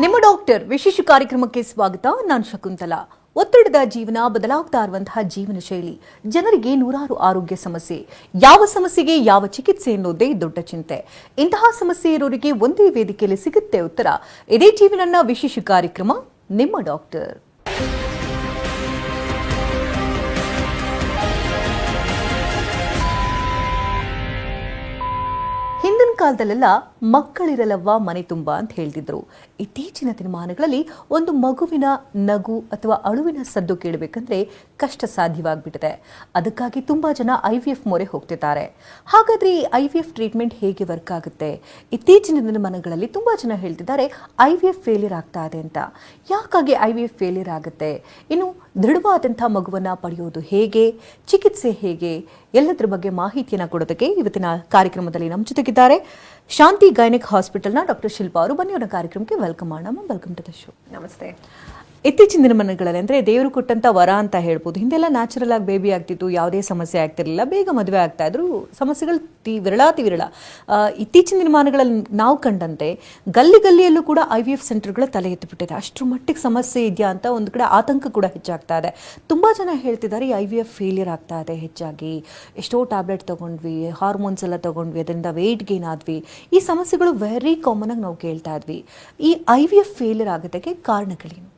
ನಿಮ್ಮ ಡಾಕ್ಟರ್ ವಿಶೇಷ ಕಾರ್ಯಕ್ರಮಕ್ಕೆ ಸ್ವಾಗತ. ನಾನು ಶಕುಂತಲಾ. ಒತ್ತಡದ ಜೀವನ ಬದಲಾಗ್ತಾ ಇರುವಂತಹ ಜೀವನ ಶೈಲಿ, ಜನರಿಗೆ ನೂರಾರು ಆರೋಗ್ಯ ಸಮಸ್ಯೆ. ಯಾವ ಸಮಸ್ಯೆಗೆ ಯಾವ ಚಿಕಿತ್ಸೆ ಎನ್ನುವುದೇ ದೊಡ್ಡ ಚಿಂತೆ. ಇಂತಹ ಸಮಸ್ಯೆ ಇರೋರಿಗೆ ಒಂದೇ ವೇದಿಕೆಯಲ್ಲಿ ಸಿಗುತ್ತೆ ಉತ್ತರ. ಇದೇ ಜೀವನನ ವಿಶೇಷ ಕಾರ್ಯಕ್ರಮ ನಿಮ್ಮ ಡಾಕ್ಟರ್. ಕಾಲದಲ್ಲೆಲ್ಲ ಮಕ್ಕಳಿರಲವ್ವ ಮನೆ ತುಂಬ ಅಂತ ಹೇಳ್ತಿದ್ರು. ಇತ್ತೀಚಿನ ದಿನಮಾನಗಳಲ್ಲಿ ಒಂದು ಮಗುವಿನ ನಗು ಅಥವಾ ಅಳುವಿನ ಸದ್ದು ಕೇಳಬೇಕಂದ್ರೆ ಕಷ್ಟ ಸಾಧ್ಯವಾಗ್ಬಿಟ್ಟಿದೆ. ಅದಕ್ಕಾಗಿ ತುಂಬಾ ಜನ ಐ ವಿ ಮೊರೆ ಹೋಗ್ತಿದ್ದಾರೆ. ಹಾಗಾದ್ರೆ ಈ ಐ ವಿ ಎಫ್ ಟ್ರೀಟ್ಮೆಂಟ್ ಹೇಗೆ ವರ್ಕ್ ಆಗುತ್ತೆ? ಇತ್ತೀಚಿನ ದಿನಮಾನಗಳಲ್ಲಿ ತುಂಬಾ ಜನ ಹೇಳ್ತಿದ್ದಾರೆ, ಐ ವಿ ಎಫ್ ಫೇಲಿಯರ್ ಆಗ್ತಾ ಇದೆ ಅಂತ. ಯಾಕಾಗಿ ಐ ವಿ ಎಫ್ ಫೇಲಿಯರ್ ಆಗುತ್ತೆ? ಇನ್ನು ದೃಢವಾದಂಥ ಮಗುವನ್ನು ಪಡೆಯೋದು ಹೇಗೆ, ಚಿಕಿತ್ಸೆ ಹೇಗೆ, ಎಲ್ಲದರ ಬಗ್ಗೆ ಮಾಹಿತಿಯನ್ನು ಕೊಡೋದಕ್ಕೆ ಇವತ್ತಿನ ಕಾರ್ಯಕ್ರಮದಲ್ಲಿ ನಮ್ಮ ಜೊತೆಗಿದ್ದಾರೆ ಶಾಂತಿ ಗೈನಿಕ್ ಹಾಸ್ಪಿಟಲ್ನ ಡಾಕ್ಟರ್ ಶಿಲ್ಪಾ ಅವರು. ಬನ್ನಿ ಅವರ ಕಾರ್ಯಕ್ರಮಕ್ಕೆ ವೆಲ್ಕಮ್ ಮಾಡೋಣ ವೆಲ್ಕಮ್ ಟು ದ ಶೋ ನಮಸ್ತೆ. ಇತ್ತೀಚಿನ ದಿನಮಾನಗಳಲ್ಲಿ ಅಂದರೆ ದೇವರು ಕೊಟ್ಟಂತ ವರ ಅಂತ ಹೇಳ್ಬೋದು. ಹಿಂದೆಲ್ಲ ನ್ಯಾಚುರಲ್ ಆಗಿ ಬೇಬಿ ಆಗ್ತಿತ್ತು, ಯಾವುದೇ ಸಮಸ್ಯೆ ಆಗ್ತಿರಲಿಲ್ಲ, ಬೇಗ ಮದುವೆ ಆಗ್ತಾ ಇದ್ರು, ಸಮಸ್ಯೆಗಳು ತಿ ವಿರಳಾತಿ ವಿರಳ ಇತ್ತೀಚಿನ ದಿನಮಾನಗಳಲ್ಲಿ ನಾವು ಕಂಡಂತೆ ಗಲ್ಲಿ ಗಲ್ಲಿಯಲ್ಲೂ ಕೂಡ ಐ ವಿ ಎಫ್ ಸೆಂಟರ್ಗಳ ತಲೆ ಎತ್ತಿಬಿಟ್ಟಿದೆ. ಅಷ್ಟರ ಮಟ್ಟಿಗೆ ಸಮಸ್ಯೆ ಇದೆಯಾ ಅಂತ ಒಂದು ಕಡೆ ಆತಂಕ ಕೂಡ ಹೆಚ್ಚಾಗ್ತಾ ಇದೆ. ತುಂಬ ಜನ ಹೇಳ್ತಿದ್ದಾರೆ ಐ ವಿ ಎಫ್ ಫೇಲಿಯರ್ ಆಗ್ತಾ ಇದೆ ಹೆಚ್ಚಾಗಿ. ಎಷ್ಟೋ ಟ್ಯಾಬ್ಲೆಟ್ ತಗೊಂಡ್ವಿ ಹಾರ್ಮೋನ್ಸ್ ಎಲ್ಲ ತಗೊಂಡ್ವಿ, ಅದರಿಂದ ವೆಯ್ಟ್ ಗೇನ್ ಆದ್ವಿ. ಈ ಸಮಸ್ಯೆಗಳು ವೆರಿ ಕಾಮನ್ ಆಗಿ ನಾವು ಕೇಳ್ತಾ ಇದ್ವಿ. ಈ ಐ ವಿ ಎಫ್ ಫೇಲಿಯರ್ ಆಗೋದಕ್ಕೆ ಕಾರಣಗಳೇನು?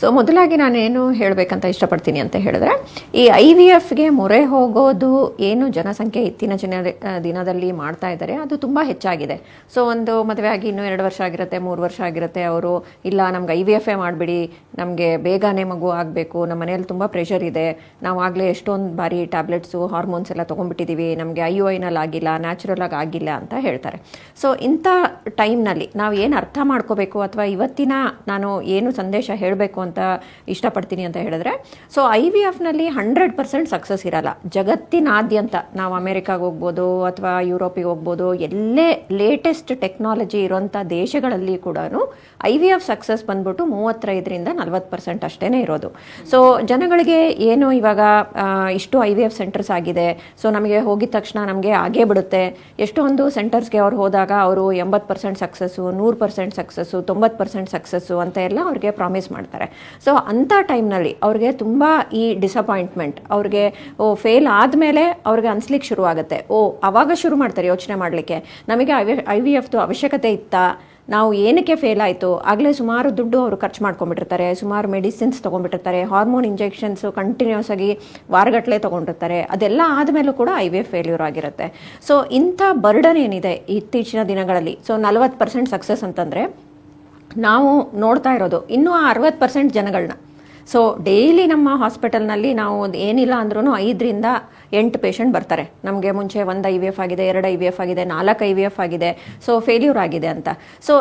ಸೊ ಮೊದಲಾಗಿ ನಾನೇನು ಹೇಳಬೇಕಂತ ಇಷ್ಟಪಡ್ತೀನಿ ಅಂತ ಹೇಳಿದ್ರೆ, ಈ ಐ ವಿ ಎಫ್ಗೆ ಮೊರೆ ಹೋಗೋದು ಏನು ಜನಸಂಖ್ಯೆ ಇತ್ತಿನ ಜನ ದಿನದಲ್ಲಿ ಮಾಡ್ತಾ ಇದ್ದಾರೆ, ಅದು ತುಂಬ ಹೆಚ್ಚಾಗಿದೆ. ಸೊ ಒಂದು ಮದುವೆ ಆಗಿ ಇನ್ನೂ ಎರಡು ವರ್ಷ ಆಗಿರುತ್ತೆ, ಮೂರು ವರ್ಷ ಆಗಿರುತ್ತೆ, ಅವರು, ಇಲ್ಲ ನಮ್ಗೆ ಐ ವಿ ಎಫ್ ಎ ಮಾಡಿಬಿಡಿ, ನಮಗೆ ಬೇಗನೆ ಮಗು ಆಗಬೇಕು, ನಮ್ಮ ಮನೆಯಲ್ಲಿ ತುಂಬ ಪ್ರೆಷರ್ ಇದೆ, ನಾವು ಆಗಲೇ ಎಷ್ಟೊಂದು ಬಾರಿ ಟ್ಯಾಬ್ಲೆಟ್ಸು ಹಾರ್ಮೋನ್ಸ್ ಎಲ್ಲ ತೊಗೊಂಡ್ಬಿಟ್ಟಿದ್ದೀವಿ ನಮಗೆ ಐ ಯು ಐನಲ್ಲಿ ಆಗಿಲ್ಲ ನ್ಯಾಚುರಲ್ ಆಗಿ ಆಗಿಲ್ಲ ಅಂತ ಹೇಳ್ತಾರೆ. ಸೊ ಇಂಥ ಟೈಮ್ನಲ್ಲಿ ನಾವು ಏನು ಅರ್ಥ ಮಾಡ್ಕೋಬೇಕು, ಅಥವಾ ಇವತ್ತಿನ ನಾನು ಏನು ಸಂದೇಶ ಹೇಳಬೇಕು ಅಂತ ಇಷ್ಟಪಡ್ತೀನಿ ಅಂತ ಹೇಳಿದ್ರೆ. ಸೊ ಐ ವಿ ಎಫ್ನಲ್ಲಿ ಹಂಡ್ರೆಡ್ ಪರ್ಸೆಂಟ್ ಸಕ್ಸಸ್ ಇರಲ್ಲ. ಜಗತ್ತಿನಾದ್ಯಂತ ನಾವು ಅಮೇರಿಕಾಗೆ ಹೋಗ್ಬೋದು ಅಥವಾ ಯುರೋಪಿಗೆ ಹೋಗ್ಬೋದು, ಎಲ್ಲೇ ಲೇಟೆಸ್ಟ್ ಟೆಕ್ನಾಲಜಿ ಇರೋಂಥ ದೇಶಗಳಲ್ಲಿ ಕೂಡ ಐ ವಿ ಎಫ್ ಸಕ್ಸಸ್ ಬಂದ್ಬಿಟ್ಟು ಮೂವತ್ತೈದರಿಂದ ನಲ್ವತ್ತು ಪರ್ಸೆಂಟ್ ಅಷ್ಟೇ ಇರೋದು. ಸೊ ಜನಗಳಿಗೆ ಏನು ಇವಾಗ ಇಷ್ಟು ಐ ವಿ ಎಫ್ ಸೆಂಟರ್ಸ್ ಆಗಿದೆ. ಸೊ ನಮಗೆ ಹೋಗಿದ ತಕ್ಷಣ ನಮಗೆ ಆಗೇ ಬಿಡುತ್ತೆ. ಎಷ್ಟೊಂದು ಸೆಂಟರ್ಸ್ಗೆ ಅವ್ರು ಹೋದಾಗ ಅವರು ಎಂಬತ್ತು ಪರ್ಸೆಂಟ್ ಸಕ್ಸಸ್ಸು ನೂರು ಪರ್ಸೆಂಟ್ ಸಕ್ಸಸ್ಸು ತೊಂಬತ್ತು ಪರ್ಸೆಂಟ್ ಸಕ್ಸಸ್ಸು ಅಂತ ಎಲ್ಲ ಅವ್ರಿಗೆ ಪ್ರಾಮಿಸ್ ಮಾಡ್ತಾರೆ. ಸೊ ಅಂಥ ಟೈಮ್ನಲ್ಲಿ ಅವ್ರಿಗೆ ತುಂಬ ಈ ಡಿಸಪಾಯಿಂಟ್ಮೆಂಟ್ ಅವ್ರಿಗೆ, ಓ ಫೇಲ್ ಆದಮೇಲೆ ಅವ್ರಿಗೆ ಅನಿಸ್ಲಿಕ್ಕೆ ಶುರು ಆಗುತ್ತೆ ಓ, ಅವಾಗ ಶುರು ಮಾಡ್ತಾರೆ ಯೋಚನೆ ಮಾಡಲಿಕ್ಕೆ. ನಮಗೆ ಐ ವಿ ಎಫ್ದು ಅವಶ್ಯಕತೆ ಇತ್ತಾ? ನಾವು ಏನಕ್ಕೆ ಫೇಲ್ ಆಯಿತು? ಆಗಲೇ ಸುಮಾರು ದುಡ್ಡು ಅವರು ಖರ್ಚು ಮಾಡ್ಕೊಂಬಿಟ್ಟಿರ್ತಾರೆ ಸುಮಾರು ಮೆಡಿಸಿನ್ಸ್ ತೊಗೊಂಡ್ಬಿಟ್ಟಿರ್ತಾರೆ. ಹಾರ್ಮೋನ್ ಇಂಜೆಕ್ಷನ್ಸು ಕಂಟಿನ್ಯೂಸ್ ಆಗಿ ವಾರಗಟ್ಟಲೆ ತೊಗೊಂಡಿರ್ತಾರೆ. ಅದೆಲ್ಲ ಆದಮೇಲೂ ಕೂಡ ಐ ವಿ ಎಫ್ ಫೇಲ್ಯೂರ್ ಆಗಿರುತ್ತೆ. ಸೊ ಇಂಥ ಬರ್ಡನ್ ಏನಿದೆ ಇತ್ತೀಚಿನ ದಿನಗಳಲ್ಲಿ? ಸೊ ನಲವತ್ತು ಪರ್ಸೆಂಟ್ ಸಕ್ಸಸ್ ಅಂತಂದರೆ ನಾವು ನೋಡ್ತಾ ಇರೋದು ಇನ್ನೂ ಆ ಅರವತ್ತು ಪರ್ಸೆಂಟ್ ಜನಗಳನ್ನ ಸೊ ಡೈಲಿ ನಮ್ಮ ಹಾಸ್ಪಿಟಲ್ನಲ್ಲಿ ನಾವು ಏನಿಲ್ಲ ಅಂದ್ರೂ ಐದರಿಂದ ಎಂಟು ಪೇಷಂಟ್ ಬರ್ತಾರೆ. ನಮಗೆ ಮುಂಚೆ ಒಂದು ಐ ವಿ ಎಫ್ ಆಗಿದೆ, ಎರಡು ಐ ವಿ ಎಫ್ ಆಗಿದೆ, ನಾಲ್ಕು ಐ ವಿ ಎಫ್ ಆಗಿದೆ. ಸೊ ಫೇಲ್ಯೂರ್ ಆಗಿದೆ ಅಂತ. ಸೊ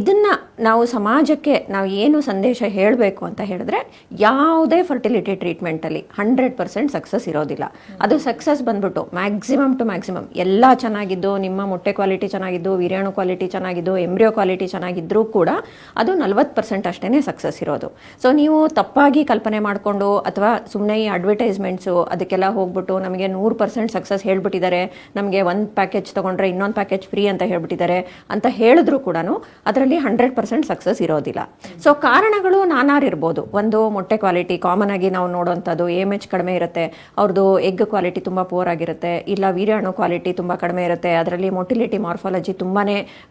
ಇದನ್ನು ನಾವು ಸಮಾಜಕ್ಕೆ ನಾವು ಏನು ಸಂದೇಶ ಹೇಳಬೇಕು ಅಂತ ಹೇಳಿದ್ರೆ, ಯಾವುದೇ ಫರ್ಟಿಲಿಟಿ ಟ್ರೀಟ್ಮೆಂಟಲ್ಲಿ ಹಂಡ್ರೆಡ್ ಪರ್ಸೆಂಟ್ ಸಕ್ಸಸ್ ಇರೋದಿಲ್ಲ. ಅದು ಸಕ್ಸಸ್ ಬಂದ್ಬಿಟ್ಟು ಮ್ಯಾಕ್ಸಿಮಮ್ ಟು ಮ್ಯಾಕ್ಸಿಮಮ್ ಎಲ್ಲ ಚೆನ್ನಾಗಿದ್ದು, ನಿಮ್ಮ ಮೊಟ್ಟೆ ಕ್ವಾಲಿಟಿ ಚೆನ್ನಾಗಿದ್ದು, ವೀರ್ಯಾಣು ಕ್ವಾಲಿಟಿ ಚೆನ್ನಾಗಿದ್ದು ಎಂಬ್ರಿಯೋ ಕ್ವಾಲಿಟಿ ಚೆನ್ನಾಗಿದ್ದರೂ ಕೂಡ ಅದು ನಲ್ವತ್ತು ಪರ್ಸೆಂಟ್ ಅಷ್ಟೇ ಸಕ್ಸಸ್ ಇರೋದು. ಸೊ ನೀವು ತಪ್ಪಾಗಿ ಕಲ್ಪನೆ ಮಾಡಿಕೊಂಡು ಅಥವಾ ಸುಮ್ಮನೆ ಈ ಅಡ್ವರ್ಟೈಸ್ಮೆಂಟ್ಸು ಅದಕ್ಕೆಲ್ಲ ಹೋಗ್ಬಿಟ್ಟು ನಮಗೆ ನೂರು ಪರ್ಸೆಂಟ್ ಸಕ್ಸಸ್ ಹೇಳ್ಬಿಟ್ಟಿದ್ದಾರೆ. ನಮಗೆ ಒಂದು ಪ್ಯಾಕೇಜ್ ತೊಗೊಂಡ್ರೆ ಇನ್ನೊಂದು ಪ್ಯಾಕೇಜ್ ಫ್ರೀ ಅಂತ ಹೇಳ್ಬಿಟ್ಟಿದ್ದಾರೆ ಅಂತ ಹೇಳಿದ್ರು ಕೂಡ ಅದರಲ್ಲಿ ಹಂಡ್ರೆಡ್ ಪರ್ಸೆಂಟ್ ಸಕ್ಸಸ್ ಇರೋದಿಲ್ಲ. ಸೊ ಕಾರಣಗಳು ನಾನಾರು ಇರ್ಬೋದು. ಒಂದು ಮೊಟ್ಟೆ ಕ್ವಾಲಿಟಿ ಕಾಮನ್ ಆಗಿ ನಾವು ನೋಡುವಂಥದ್ದು ಎಂ ಎಚ್ ಕಡಿಮೆ ಇರುತ್ತೆ ಅವ್ರದ್ದು ಎಗ್ ಕ್ವಾಲಿಟಿ ತುಂಬ ಪೂರ್ ಆಗಿರುತ್ತೆ, ಇಲ್ಲ ವೀರ್ಯಾಣು ಕ್ವಾಲಿಟಿ ತುಂಬ ಕಡಿಮೆ ಇರುತ್ತೆ, ಅದರಲ್ಲಿ ಮೊಟಿಲಿಟಿ ಮಾರ್ಫಾಲಜಿ ತುಂಬಾ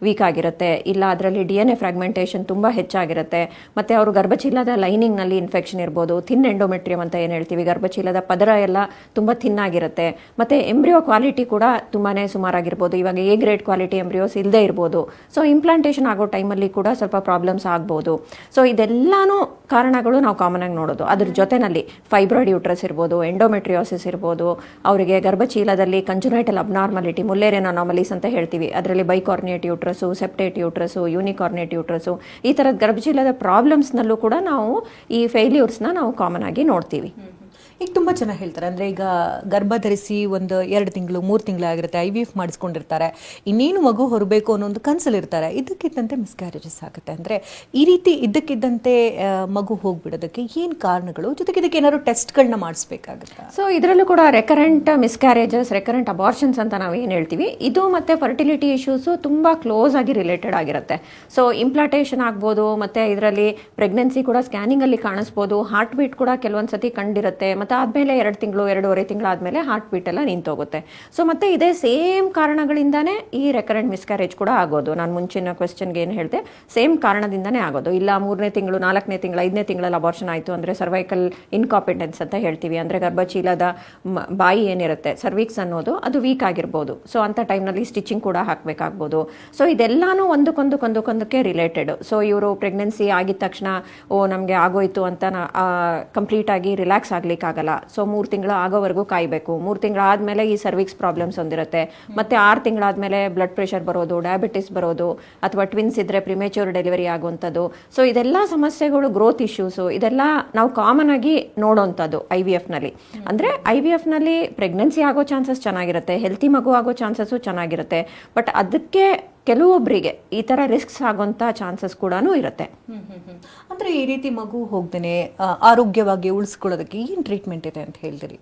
ವೀಕ್ ಆಗಿರುತ್ತೆ, ಇಲ್ಲ ಅದರಲ್ಲಿ ಡಿ ಎನ್ ಎ ಫ್ರಾಗ್ಮೆಂಟೇಷನ್ ತುಂಬ ಹೆಚ್ಚಾಗಿರುತ್ತೆ, ಮತ್ತು ಅವರು ಗರ್ಭಚೀಲದ ಲೈನಿಂಗ್ನಲ್ಲಿ ಇನ್ಫೆಕ್ಷನ್ ಇರ್ಬೋದು ಥಿನ್ ಎಂಡೋಮೆಟ್ರಿಯಂ ಅಂತ ಏನು ಹೇಳ್ತೀವಿ ಗರ್ಭಚೀಲದ ಪದರ ಎಲ್ಲ ತುಂಬ ಥಿನ್ ಆಗಿರುತ್ತೆ ಮತ್ತು ಎಂಬ್ರಿಯೋ ಕ್ವಾಲಿಟಿ ಕೂಡ ತುಂಬಾ ಸುಮಾರಾಗಿರ್ಬೋದು. ಇವಾಗ ಎ ಗ್ರೇಡ್ ಕ್ವಾಲಿಟಿ ಎಂಬ್ರಿಯೋಸ್ ಇಲ್ಲದೆ ಇರ್ಬೋದು. ಸೊ ಇಂಪ್ಲಾಂಟೇಷನ್ ಆಗೋ ಟೈಮಲ್ಲಿ ಕೂಡ ಸ್ವಲ್ಪ ಪ್ರಾಬ್ಲಮ್ಸ್ ಆಗ್ಬೋದು. ಸೊ ಇದೆಲ್ಲಾನು ಕಾರಣಗಳು ನಾವು ಕಾಮನ್ ಆಗಿ ನೋಡೋದು. ಅದ್ರ ಜೊತೆನಲ್ಲಿ ಫೈಬ್ರಾಯ್ಡ್ ಯೂಟ್ರಸ್ ಇರ್ಬೋದು ಎಂಡೋಮೆಟ್ರಿಯೋಸಿಸ್ ಇರ್ಬೋದು ಅವರಿಗೆ ಗರ್ಭಚೀಲದಲ್ಲಿ ಕಂಜುನೈಟಲ್ ಅಬ್ನಾರ್ಮಾಲಿಟಿ ಮುಲ್ಲೇರಿಯನ್ ಅನಾಮಲೀಸ್ ಅಂತ ಹೇಳ್ತೀವಿ. ಅದರಲ್ಲಿ ಬೈಕಾರ್ನೇಟ್ ಯೂಟ್ರಸ್ಸು ಸೆಪ್ಟೇಟ್ ಯೂಟ್ರಸ್ಸು ಯೂನಿಕಾರ್ನೇಟ್ ಯೂಟ್ರಸ್ಸು ಈ ಥರದ ಗರ್ಭಚೀಲದ ಪ್ರಾಬ್ಲಮ್ಸ್ನಲ್ಲೂ ಕೂಡ ನಾವು ಈ ಫೇಲ್ಯೂರ್ಸ್ನ ನಾವು ಕಾಮನ್ ಆಗಿ ನೋಡ್ತೀವಿ. ಈಗ ತುಂಬ ಜನ ಹೇಳ್ತಾರೆ, ಅಂದರೆ ಈಗ ಗರ್ಭ ಧರಿಸಿ ಒಂದು ಎರಡು ತಿಂಗಳು, ಮೂರು ತಿಂಗಳು ಆಗಿರುತ್ತೆ ಐ ವಿ ಎಫ್ ಮಾಡಿಸ್ಕೊಂಡಿರ್ತಾರೆ. ಇನ್ನೇನು ಮಗು ಹೊರಬೇಕು ಅನ್ನೋ ಒಂದು ಕನಸಲ್ಲಿರ್ತಾರೆ. ಇದಕ್ಕಿದ್ದಂತೆ ಮಿಸ್ಕ್ಯಾರೇಜಸ್ ಆಗುತ್ತೆ. ಅಂದರೆ ಈ ರೀತಿ ಇದ್ದಕ್ಕಿದ್ದಂತೆ ಮಗು ಹೋಗ್ಬಿಡೋದಕ್ಕೆ ಏನು ಕಾರಣಗಳು? ಜೊತೆಗೆ ಇದಕ್ಕೆ ಏನಾದ್ರು ಟೆಸ್ಟ್ಗಳನ್ನ ಮಾಡಿಸ್ಬೇಕಾಗುತ್ತೆ? ಸೊ ಇದರಲ್ಲೂ ಕೂಡ ರೆಕರೆಂಟ್ ಮಿಸ್ಕ್ಯಾರೇಜಸ್ ರೆಕರೆಂಟ್ ಅಬಾರ್ಷನ್ಸ್ ಅಂತ ನಾವು ಏನು ಹೇಳ್ತೀವಿ? ಇದು ಮತ್ತೆ ಫರ್ಟಿಲಿಟಿ ಇಶ್ಯೂಸು ತುಂಬ ಕ್ಲೋಸ್ ಆಗಿ ರಿಲೇಟೆಡ್ ಆಗಿರುತ್ತೆ. ಸೊ ಇಂಪ್ಲಾಂಟೇಷನ್ ಆಗ್ಬೋದು, ಮತ್ತೆ ಇದರಲ್ಲಿ ಪ್ರೆಗ್ನೆನ್ಸಿ ಕೂಡ ಸ್ಕ್ಯಾನಿಂಗ್ ಅಲ್ಲಿ ಕಾಣಿಸ್ಬೋದು ಹಾರ್ಟ್ ಬೀಟ್ ಕೂಡ ಕೆಲವೊಂದು ಸತಿ ಕಂಡಿರುತ್ತೆ, ಮತ್ತೆ ಆದ್ಮೇಲೆ ಎರಡು ತಿಂಗಳು, ಎರಡೂವರೆ ತಿಂಗಳಾದಮೇಲೆ ಹಾರ್ಟ್ ಬೀಟ್ ಎಲ್ಲ ನಿಂತೋಗುತ್ತೆ. ಸೊ ಮತ್ತೆ ಇದೇ ಸೇಮ್ ಕಾರಣಗಳಿಂದಾನೇ ಈ ರೆಕರೆಂಟ್ ಮಿಸ್ಕ್ಯಾರೇಜ್ ಕೂಡ ಆಗೋದು. ನಾನು ಮುಂಚಿನ ಕ್ವೆಶನ್ಗೆ ಏನು ಹೇಳಿದೆ ಸೇಮ್ ಕಾರಣದಿಂದನೇ ಆಗೋದು. ಇಲ್ಲ, ಮೂರನೇ ತಿಂಗಳು, ನಾಲ್ಕನೇ ತಿಂಗಳು, ಐದನೇ ತಿಂಗಳಲ್ಲಿ ಅಬಾರ್ಷನ್ ಆಯಿತು ಅಂದರೆ ಸರ್ವೈಕಲ್ ಇನ್ಕಾಂಪಿಟೆನ್ಸ್ ಅಂತ ಹೇಳ್ತೀವಿ. ಅಂದರೆ ಗರ್ಭಚೀಲದ ಬಾಯಿ ಏನಿರುತ್ತೆ ಸರ್ವಿಕ್ಸ್ ಅನ್ನೋದು, ಅದು ವೀಕ್ ಆಗಿರ್ಬೋದು. ಸೊ ಅಂಥ ಟೈಮ್ನಲ್ಲಿ ಸ್ಟಿಚಿಂಗ್ ಕೂಡ ಹಾಕಬೇಕಾಗ್ಬೋದು. ಸೊ ಇದೆಲ್ಲಾನು ಒಂದಕ್ಕೊಂದಕ್ಕೊಂದಕ್ಕೊಂದಕ್ಕೆ ರಿಲೇಟೆಡ್ ಸೊ ಇವರು ಪ್ರೆಗ್ನೆನ್ಸಿ ಆಗಿದ ತಕ್ಷಣ, ಓ, ನಮಗೆ ಆಗೋಯ್ತು ಅಂತ ಕಂಪ್ಲೀಟ್ ಆಗಿ ರಿಲ್ಯಾಕ್ಸ್ ಆಗ್ಲಿಕ್ಕಾಗಲ್ಲ. ಸೊ ಮೂರು ತಿಂಗಳು ಆಗೋವರೆಗೂ ಕಾಯಬೇಕು. ಮೂರು ತಿಂಗಳಾದ್ಮೇಲೆ ಈ ಸರ್ವಿಕ್ಸ್ ಪ್ರಾಬ್ಲಮ್ಸ್ ಹೊಂದಿರುತ್ತೆ ಮತ್ತೆ ಆರು ತಿಂಗಳಾದ್ಮೇಲೆ ಬ್ಲಡ್ ಪ್ರೆಷರ್ ಬರೋದು ಡಯಾಬಿಟಿಸ್ ಬರೋದು, ಅಥವಾ ಟ್ವಿನ್ಸ್ ಇದ್ರೆ ಪ್ರಿಮೇಚೂರ್ ಡೆಲಿವರಿ ಆಗುವಂಥದ್ದು. ಸೊ ಇದೆಲ್ಲ ಸಮಸ್ಯೆಗಳು ಗ್ರೋತ್ ಇಶ್ಯೂಸು ಇದೆಲ್ಲ ನಾವು ಕಾಮನ್ ಆಗಿ ನೋಡೋವಂಥದ್ದು ಐ ವಿ ಎಫ್ನಲ್ಲಿ ಅಂದರೆ ಐ ವಿ ಎಫ್ನಲ್ಲಿ ಪ್ರೆಗ್ನೆನ್ಸಿ ಆಗೋ ಚಾನ್ಸಸ್ ಚೆನ್ನಾಗಿರುತ್ತೆ. ಹೆಲ್ತಿ ಮಗು ಆಗೋ ಚಾನ್ಸಸ್ಸು ಚೆನ್ನಾಗಿರುತ್ತೆ. ಬಟ್ ಅದಕ್ಕೆ ಕೆಲವೊಬ್ಬರಿಗೆ ಈ ಥರ ರಿಸ್ಕ್ಸ್ ಆಗೋಂಥ ಚಾನ್ಸಸ್ ಕೂಡ ಇರುತ್ತೆ. ಅಂದರೆ ಈ ರೀತಿ ಮಗು ಹೋಗ್ದೇನೆ ಆರೋಗ್ಯವಾಗಿ ಉಳಿಸ್ಕೊಳ್ಳೋದಕ್ಕೆ ಏನು ಟ್ರೀಟ್ಮೆಂಟ್ ಇದೆ ಅಂತ ಹೇಳ್ತೀರಿ?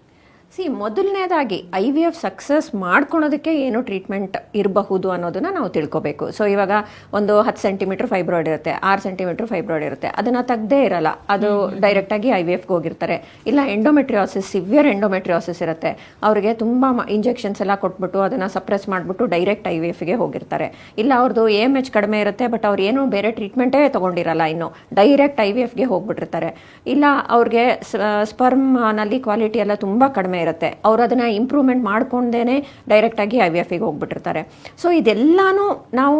ಸಿ ಮೊದಲನೇದಾಗಿ ಐ ವಿ ಎಫ್ ಸಕ್ಸಸ್ ಮಾಡ್ಕೊಳೋದಕ್ಕೆ ಏನು ಟ್ರೀಟ್ಮೆಂಟ್ ಇರಬಹುದು ಅನ್ನೋದನ್ನು ನಾವು ತಿಳ್ಕೊಬೇಕು. ಸೊ ಇವಾಗ ಒಂದು ಹತ್ತು ಸೆಂಟಿಮೀಟ್ರ್ ಫೈಬ್ರಾಯ್ಡ್ ಇರುತ್ತೆ ಆರು ಸೆಂಟಿಮೀಟರ್ ಫೈಬ್ರಾಯ್ಡ್ ಇರುತ್ತೆ ಅದನ್ನು ತೆಗ್ದೇ ಇರಲ್ಲ. ಅದು ಡೈರೆಕ್ಟಾಗಿ ಐ ವಿ ಎಫ್ಗೆ ಹೋಗಿರ್ತಾರೆ. ಇಲ್ಲ ಎಂಡೋಮೆಟ್ರಿಯಾಸಿಸ್ ಸಿವಿಯರ್ ಎಂಡೋಮೆಟ್ರಿಯಾಸಿಸ್ ಇರುತ್ತೆ. ಅವರಿಗೆ ತುಂಬ ಇಂಜೆಕ್ಷನ್ಸ್ ಎಲ್ಲ ಕೊಟ್ಬಿಟ್ಟು ಅದನ್ನು ಸಪ್ರೆಸ್ ಮಾಡಿಬಿಟ್ಟು ಡೈರೆಕ್ಟ್ ಐ ವಿ ಎಫ್ಗೆ ಹೋಗಿರ್ತಾರೆ. ಇಲ್ಲ ಅವ್ರದ್ದು ಎ ಎಂ ಎಚ್ ಕಡಿಮೆ ಇರುತ್ತೆ ಬಟ್ ಅವ್ರು ಏನೂ ಬೇರೆ ಟ್ರೀಟ್ಮೆಂಟೇ ತಗೊಂಡಿರಲ್ಲ ಇನ್ನು. ಡೈರೆಕ್ಟ್ ಐ ವಿ ಎಫ್ಗೆ ಹೋಗ್ಬಿಟ್ಟಿರ್ತಾರೆ. ಇಲ್ಲ ಅವ್ರಿಗೆ ಸ್ಪರ್ಮ್ನಲ್ಲಿ ಕ್ವಾಲಿಟಿ ಎಲ್ಲ ತುಂಬ ಕಡಿಮೆ ಇರುತ್ತೆ. ಅವ್ರು ಅದನ್ನು ಇಂಪ್ರೂವ್ಮೆಂಟ್ ಮಾಡ್ಕೊಂಡೇನೆ ಡೈರೆಕ್ಟಾಗಿ ಐ ವಿ ಎಫ್ಗೆ ಹೋಗ್ಬಿಟ್ಟಿರ್ತಾರೆ. ಸೊ ಇದೆಲ್ಲಾನು ನಾವು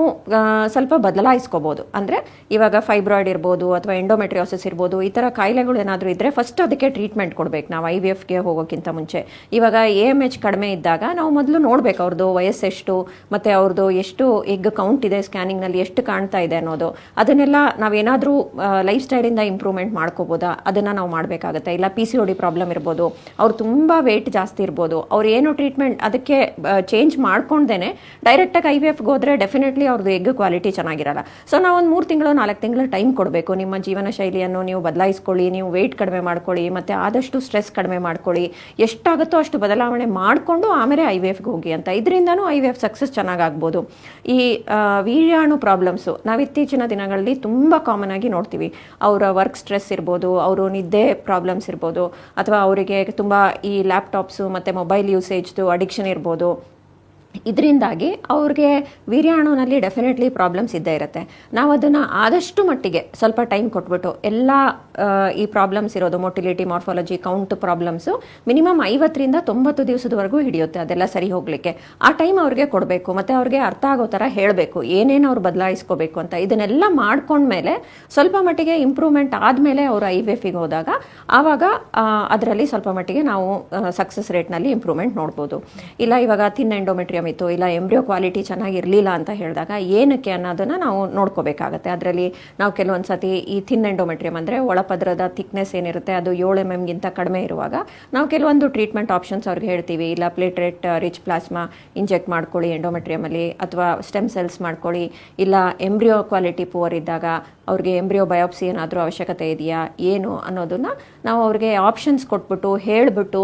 ಸ್ವಲ್ಪ ಬದಲಾಯಿಸ್ಕೋಬೋದು. ಅಂದ್ರೆ ಇವಾಗ ಫೈಬ್ರಾಯ್ಡ್ ಇರ್ಬೋದು ಅಥವಾ ಎಂಡೋಮೆಟ್ರಿಯೋಸಿಸ್ ಇರ್ಬೋದು, ಈ ಥರ ಕಾಯಿಲೆಗಳು ಏನಾದರೂ ಇದ್ರೆ ಫಸ್ಟ್ ಅದಕ್ಕೆ ಟ್ರೀಟ್ಮೆಂಟ್ ಕೊಡಬೇಕು ನಾವು ಐ ವಿ ಎಫ್ಗೆ ಹೋಗೋಕ್ಕಿಂತ ಮುಂಚೆ. ಇವಾಗ ಎ ಎಂ ಎಚ್ ಕಡಿಮೆ ಇದ್ದಾಗ ನಾವು ಮೊದಲು ನೋಡಬೇಕು ಅವ್ರದ್ದು ವಯಸ್ಸೆಷ್ಟು ಮತ್ತೆ ಅವ್ರದ್ದು ಎಷ್ಟು ಎಗ್ ಕೌಂಟ್ ಇದೆ ಸ್ಕ್ಯಾನಿಂಗ್ನಲ್ಲಿ ಎಷ್ಟು ಕಾಣ್ತಾ ಇದೆ ಅನ್ನೋದು. ಅದನ್ನೆಲ್ಲ ನಾವೇನಾದರೂ ಲೈಫ್ ಸ್ಟೈಲಿಂದ ಇಂಪ್ರೂವ್ಮೆಂಟ್ ಮಾಡ್ಕೋಬೋದಾ? ಅದನ್ನು ನಾವು ಮಾಡಬೇಕಾಗುತ್ತೆ. ಇಲ್ಲ P C O D problem ಇರ್ಬೋದು. ಅವ್ರು ತುಂಬ ವೆಯ್ಟ್ ಜಾಸ್ತಿ ಇರ್ಬೋದು. ಅವ್ರು ಏನು ಟ್ರೀಟ್ಮೆಂಟ್ ಅದಕ್ಕೆ ಚೇಂಜ್ ಮಾಡ್ಕೊಂಡೇನೆ ಡೈರೆಕ್ಟಾಗಿ ಐ ವಿ ಎಫ್ಗೆ ಹೋದರೆ ಡೆಫಿನೆಟ್ಲಿ ಅವ್ರದ್ದು ಎಗ್ ಕ್ವಾಲಿಟಿ ಚೆನ್ನಾಗಿರಲ್ಲ. ಸೊ ನಾವು ಒಂದು ಮೂರು ತಿಂಗಳು, ನಾಲ್ಕು ತಿಂಗಳು ಟೈಮ್ ಕೊಡಬೇಕು. ನಿಮ್ಮ ಜೀವನ ಶೈಲಿಯನ್ನು ನೀವು ಬದಲಾಯಿಸ್ಕೊಳ್ಳಿ, ನೀವು ವೆಯ್ಟ್ ಕಡಿಮೆ ಮಾಡ್ಕೊಳ್ಳಿ, ಮತ್ತು ಆದಷ್ಟು ಸ್ಟ್ರೆಸ್ ಕಡಿಮೆ ಮಾಡ್ಕೊಳ್ಳಿ. ಎಷ್ಟಾಗುತ್ತೋ ಅಷ್ಟು ಬದಲಾವಣೆ ಮಾಡಿಕೊಂಡು ಆಮೇಲೆ ಐ ವಿ ಎಫ್ಗೆ ಹೋಗಿ ಅಂತ. ಇದರಿಂದನೂ ಐ ವಿ ಎಫ್ ಸಕ್ಸಸ್ ಚೆನ್ನಾಗಾಗ್ಬೋದು. ಈ ವೀರ್ಯಾಣು ಪ್ರಾಬ್ಲಮ್ಸು ನಾವು ಇತ್ತೀಚಿನ ದಿನಗಳಲ್ಲಿ ತುಂಬ ಕಾಮನ್ ಆಗಿ ನೋಡ್ತೀವಿ. ಅವರ ವರ್ಕ್ ಸ್ಟ್ರೆಸ್ ಇರ್ಬೋದು, ಅವರು ನಿದ್ದೆ ಪ್ರಾಬ್ಲಮ್ಸ್ ಇರ್ಬೋದು, ಅಥವಾ ಅವರಿಗೆ ತುಂಬ ಈ ಲ್ಯಾಪ್ಟಾಪ್ಸು ಮತ್ತು ಮೊಬೈಲ್ ಯೂಸೇಜ್ದು ಅಡಿಕ್ಷನ್ ಇರ್ಬೋದು. ಇದರಿಂದಾಗಿ ಅವ್ರಿಗೆ ವೀರ್ಯಾಣುನಲ್ಲಿ ಡೆಫಿನೆಟ್ಲಿ ಪ್ರಾಬ್ಲಮ್ಸ್ ಇದ್ದೇ ಇರುತ್ತೆ. ನಾವು ಅದನ್ನು ಆದಷ್ಟು ಮಟ್ಟಿಗೆ ಸ್ವಲ್ಪ ಟೈಮ್ ಕೊಟ್ಬಿಟ್ಟು ಎಲ್ಲ ಈ ಪ್ರಾಬ್ಲಮ್ಸ್ ಇರೋದು motility morphology count problems minimum ಐವತ್ತರಿಂದ ತೊಂಬತ್ತು ದಿವಸದವರೆಗೂ ಹಿಡಿಯುತ್ತೆ, ಅದೆಲ್ಲ ಸರಿ ಹೋಗಲಿಕ್ಕೆ. ಆ ಟೈಮ್ ಅವ್ರಿಗೆ ಕೊಡಬೇಕು, ಮತ್ತು ಅವ್ರಿಗೆ ಅರ್ಥ ಆಗೋ ಥರ ಹೇಳಬೇಕು, ಏನೇನು ಅವ್ರು ಬದಲಾಯಿಸ್ಕೋಬೇಕು ಅಂತ. ಇದನ್ನೆಲ್ಲ ಮಾಡ್ಕೊಂಡ್ಮೇಲೆ ಸ್ವಲ್ಪ ಮಟ್ಟಿಗೆ ಇಂಪ್ರೂವ್ಮೆಂಟ್ ಆದಮೇಲೆ ಅವರು ಐ ವಿ ಎಫಿಗೆ ಹೋದಾಗ ಆವಾಗ ಅದರಲ್ಲಿ ಸ್ವಲ್ಪ ಮಟ್ಟಿಗೆ ನಾವು ಸಕ್ಸಸ್ ರೇಟ್ನಲ್ಲಿ ಇಂಪ್ರೂವ್ಮೆಂಟ್ ನೋಡ್ಬೋದು. ಇಲ್ಲ, ಇವಾಗ ತಿನ್ ಎಂಡೋಮೆಟ್ರಿಯಮ್ ಇತ್ತು ಇಲ್ಲ ಎಂಬ್ರಿಯೋ ಕ್ವಾಲಿಟಿ ಚೆನ್ನಾಗಿರಲಿಲ್ಲ ಅಂತ ಹೇಳಿದಾಗ ಏನಕ್ಕೆ ಅನ್ನೋದನ್ನು ನಾವು ನೋಡ್ಕೋಬೇಕಾಗತ್ತೆ. ಅದರಲ್ಲಿ ನಾವು ಕೆಲವೊಂದು ಸತಿ ಈ ಥಿನ್ ಎಂಡೋಮೆಟ್ರಿಯಮ್ ಅಂದರೆ ಒಳಪದರದ ಥಿಕ್ನೆಸ್ ಏನಿರುತ್ತೆ, ಅದು ಏಳು ಎಂ ಎಮ್ಗಿಂತ ಕಡಿಮೆ ಇರುವಾಗ ನಾವು ಕೆಲವೊಂದು ಟ್ರೀಟ್ಮೆಂಟ್ ಆಪ್ಷನ್ಸ್ ಅವ್ರಿಗೆ ಹೇಳ್ತೀವಿ. ಇಲ್ಲ ಪ್ಲೇಟ್ರೇಟ್ ರಿಚ್ ಪ್ಲಾಸ್ಮಾ ಇಂಜೆಕ್ಟ್ ಮಾಡ್ಕೊಳ್ಳಿ ಎಂಡೋಮೆಟ್ರಿಯಮಲ್ಲಿ ಅಥವಾ ಸ್ಟೆಮ್ ಸೆಲ್ಸ್ ಮಾಡ್ಕೊಳ್ಳಿ. ಇಲ್ಲ ಎಂಬ್ರಿಯೋ ಕ್ವಾಲಿಟಿ ಪುವರ್ ಇದ್ದಾಗ ಅವ್ರಿಗೆ ಎಂಬ್ರಿಯೋ ಬಯೋಪ್ಸಿ ಏನಾದರೂ ಅವಶ್ಯಕತೆ ಇದೆಯಾ, ಏನು ಅನ್ನೋದನ್ನು ನಾವು ಅವ್ರಿಗೆ ಆಪ್ಷನ್ಸ್ ಕೊಟ್ಬಿಟ್ಟು ಹೇಳಿಬಿಟ್ಟು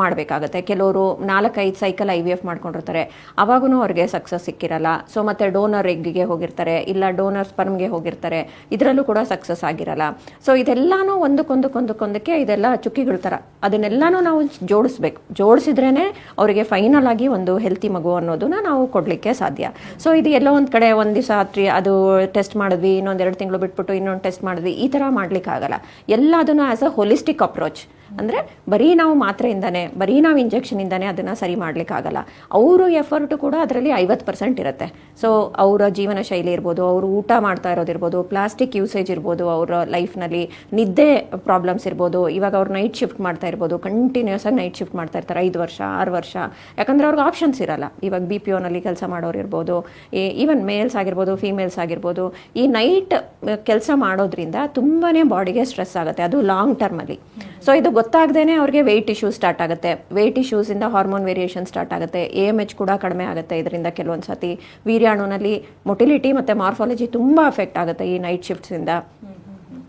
ಮಾಡಬೇಕಾಗತ್ತೆ. ಕೆಲವರು ನಾಲ್ಕೈದು ಸೈಕಲ್ ಐ ವಿ ಎಫ್ ಮಾಡ್ಕೊಂಡಿರ್ತಾರೆ. ಅವಾಗೂ ಅವ್ರಿಗೆ ಸಕ್ಸಸ್ ಸಿಕ್ಕಿರಲ್ಲ. ಸೊ ಮತ್ತೆ ಡೋನರ್ ಎಗ್ಗಿಗೆ ಹೋಗಿರ್ತಾರೆ, ಇಲ್ಲ ಡೋನರ್ ಸ್ಪರ್ಮ್ಗೆ ಹೋಗಿರ್ತಾರೆ, ಇದರಲ್ಲೂ ಕೂಡ ಸಕ್ಸಸ್ ಆಗಿರಲ್ಲ. ಸೊ ಇದೆಲ್ಲಾನು ಒಂದಕ್ಕೊಂದಕ್ಕೊಂದಕ್ಕೊಂದಕ್ಕೆ ಇದೆಲ್ಲ ಚುಕ್ಕಿಗಳ ಥರ ಅದನ್ನೆಲ್ಲನೂ ನಾವು ಜೋಡಿಸ್ಬೇಕು. ಜೋಡಿಸಿದ್ರೇನೆ ಅವರಿಗೆ ಫೈನಲ್ ಆಗಿ ಒಂದು ಹೆಲ್ತಿ ಮಗು ಅನ್ನೋದನ್ನ ನಾವು ಕೊಡಲಿಕ್ಕೆ ಸಾಧ್ಯ. ಸೊ ಇದು ಎಲ್ಲೋ ಒಂದು ಕಡೆ ಒಂದು ದಿವಸ ರಾತ್ರಿ ಅದು ಟೆಸ್ಟ್ ಮಾಡಿದ್ವಿ, ಇನ್ನೊಂದು ಎರಡು ತಿಂಗಳು ಬಿಟ್ಬಿಟ್ಟು ಇನ್ನೊಂದು ಟೆಸ್ಟ್ ಮಾಡಿದ್ವಿ, ಈ ಥರ ಮಾಡ್ಲಿಕ್ಕಾಗಲ್ಲ. ಎಲ್ಲದನ್ನು ಆಸ್ ಅ ಹೋಲಿಸ್ಟಿಕ್ ಅಪ್ರೋಚ್ ಅಂದರೆ ಬರೀ ನಾವು ಮಾತ್ರೆಯಿಂದನೇ, ಬರೀ ನಾವು ಇಂಜೆಕ್ಷನಿಂದಾನೆ ಅದನ್ನು ಸರಿ ಮಾಡಲಿಕ್ಕಾಗಲ್ಲ. ಅವರು ಎಫರ್ಟು ಕೂಡ ಅದರಲ್ಲಿ ಐವತ್ತು ಪರ್ಸೆಂಟ್ ಇರುತ್ತೆ. ಸೊ ಅವರ ಜೀವನ ಶೈಲಿ ಇರ್ಬೋದು, ಅವರು ಊಟ ಮಾಡ್ತಾ ಇರೋದಿರ್ಬೋದು ಪ್ಲಾಸ್ಟಿಕ್ ಯೂಸೇಜ್ ಇರ್ಬೋದು, ಅವರ ಲೈಫ್ನಲ್ಲಿ ನಿದ್ದೆ ಪ್ರಾಬ್ಲಮ್ಸ್ ಇರ್ಬೋದು, ಇವಾಗ ಅವ್ರು ನೈಟ್ ಶಿಫ್ಟ್ ಮಾಡ್ತಾ ಇರ್ಬೋದು ಕಂಟಿನ್ಯೂಸ್ ಆಗಿ ನೈಟ್ ಶಿಫ್ಟ್ ಮಾಡ್ತಾ ಇರ್ತಾರೆ, ಐದು ವರ್ಷ, ಆರು ವರ್ಷ. ಯಾಕಂದರೆ ಅವ್ರಿಗೆ ಆಪ್ಷನ್ಸ್ ಇರಲ್ಲ. ಇವಾಗ ಬಿ ಪಿ ಓನಲ್ಲಿ ಕೆಲಸ ಮಾಡೋರು ಇರ್ಬೋದು ಈವನ್ ಮೇಲ್ಸ್ ಆಗಿರ್ಬೋದು ಫೀಮೇಲ್ಸ್ ಆಗಿರ್ಬೋದು, ಈ ನೈಟ್ ಕೆಲಸ ಮಾಡೋದ್ರಿಂದ ತುಂಬಾ ಬಾಡಿಗೆ ಸ್ಟ್ರೆಸ್ ಆಗುತ್ತೆ. ಅದು ಲಾಂಗ್ ಟರ್ಮಲ್ಲಿ ಸೊ ಇದು ಗೊತ್ತಾಗ್ದೇನೆ ಅವ್ರಿಗೆ ವೆಯ್ಟ್ ಇಶ್ಯೂ ಸ್ಟಾರ್ಟ್ ಆಗುತ್ತೆ. ವೆಯ್ಟ್ ಇಶ್ಯೂಸಿಂದ ಹಾರ್ಮೋನ್ ವೇರಿಯೇಷನ್ ಸ್ಟಾರ್ಟ್ ಆಗುತ್ತೆ. ಎ ಎಂ ಎಚ್ ಕೂಡ ಕಡಿಮೆ ಆಗುತ್ತೆ ಇದರಿಂದ ಕೆಲವೊಂದು ವೀರ್ಯಾಣುನಲ್ಲಿ ಮೊಟಿಲಿಟಿ ಮತ್ತು ಮಾರ್ಫಾಲಜಿ ತುಂಬ ಅಫೆಕ್ಟ್ ಆಗುತ್ತೆ ಈ ನೈಟ್ ಶಿಫ್ಟ್ಸಿಂದ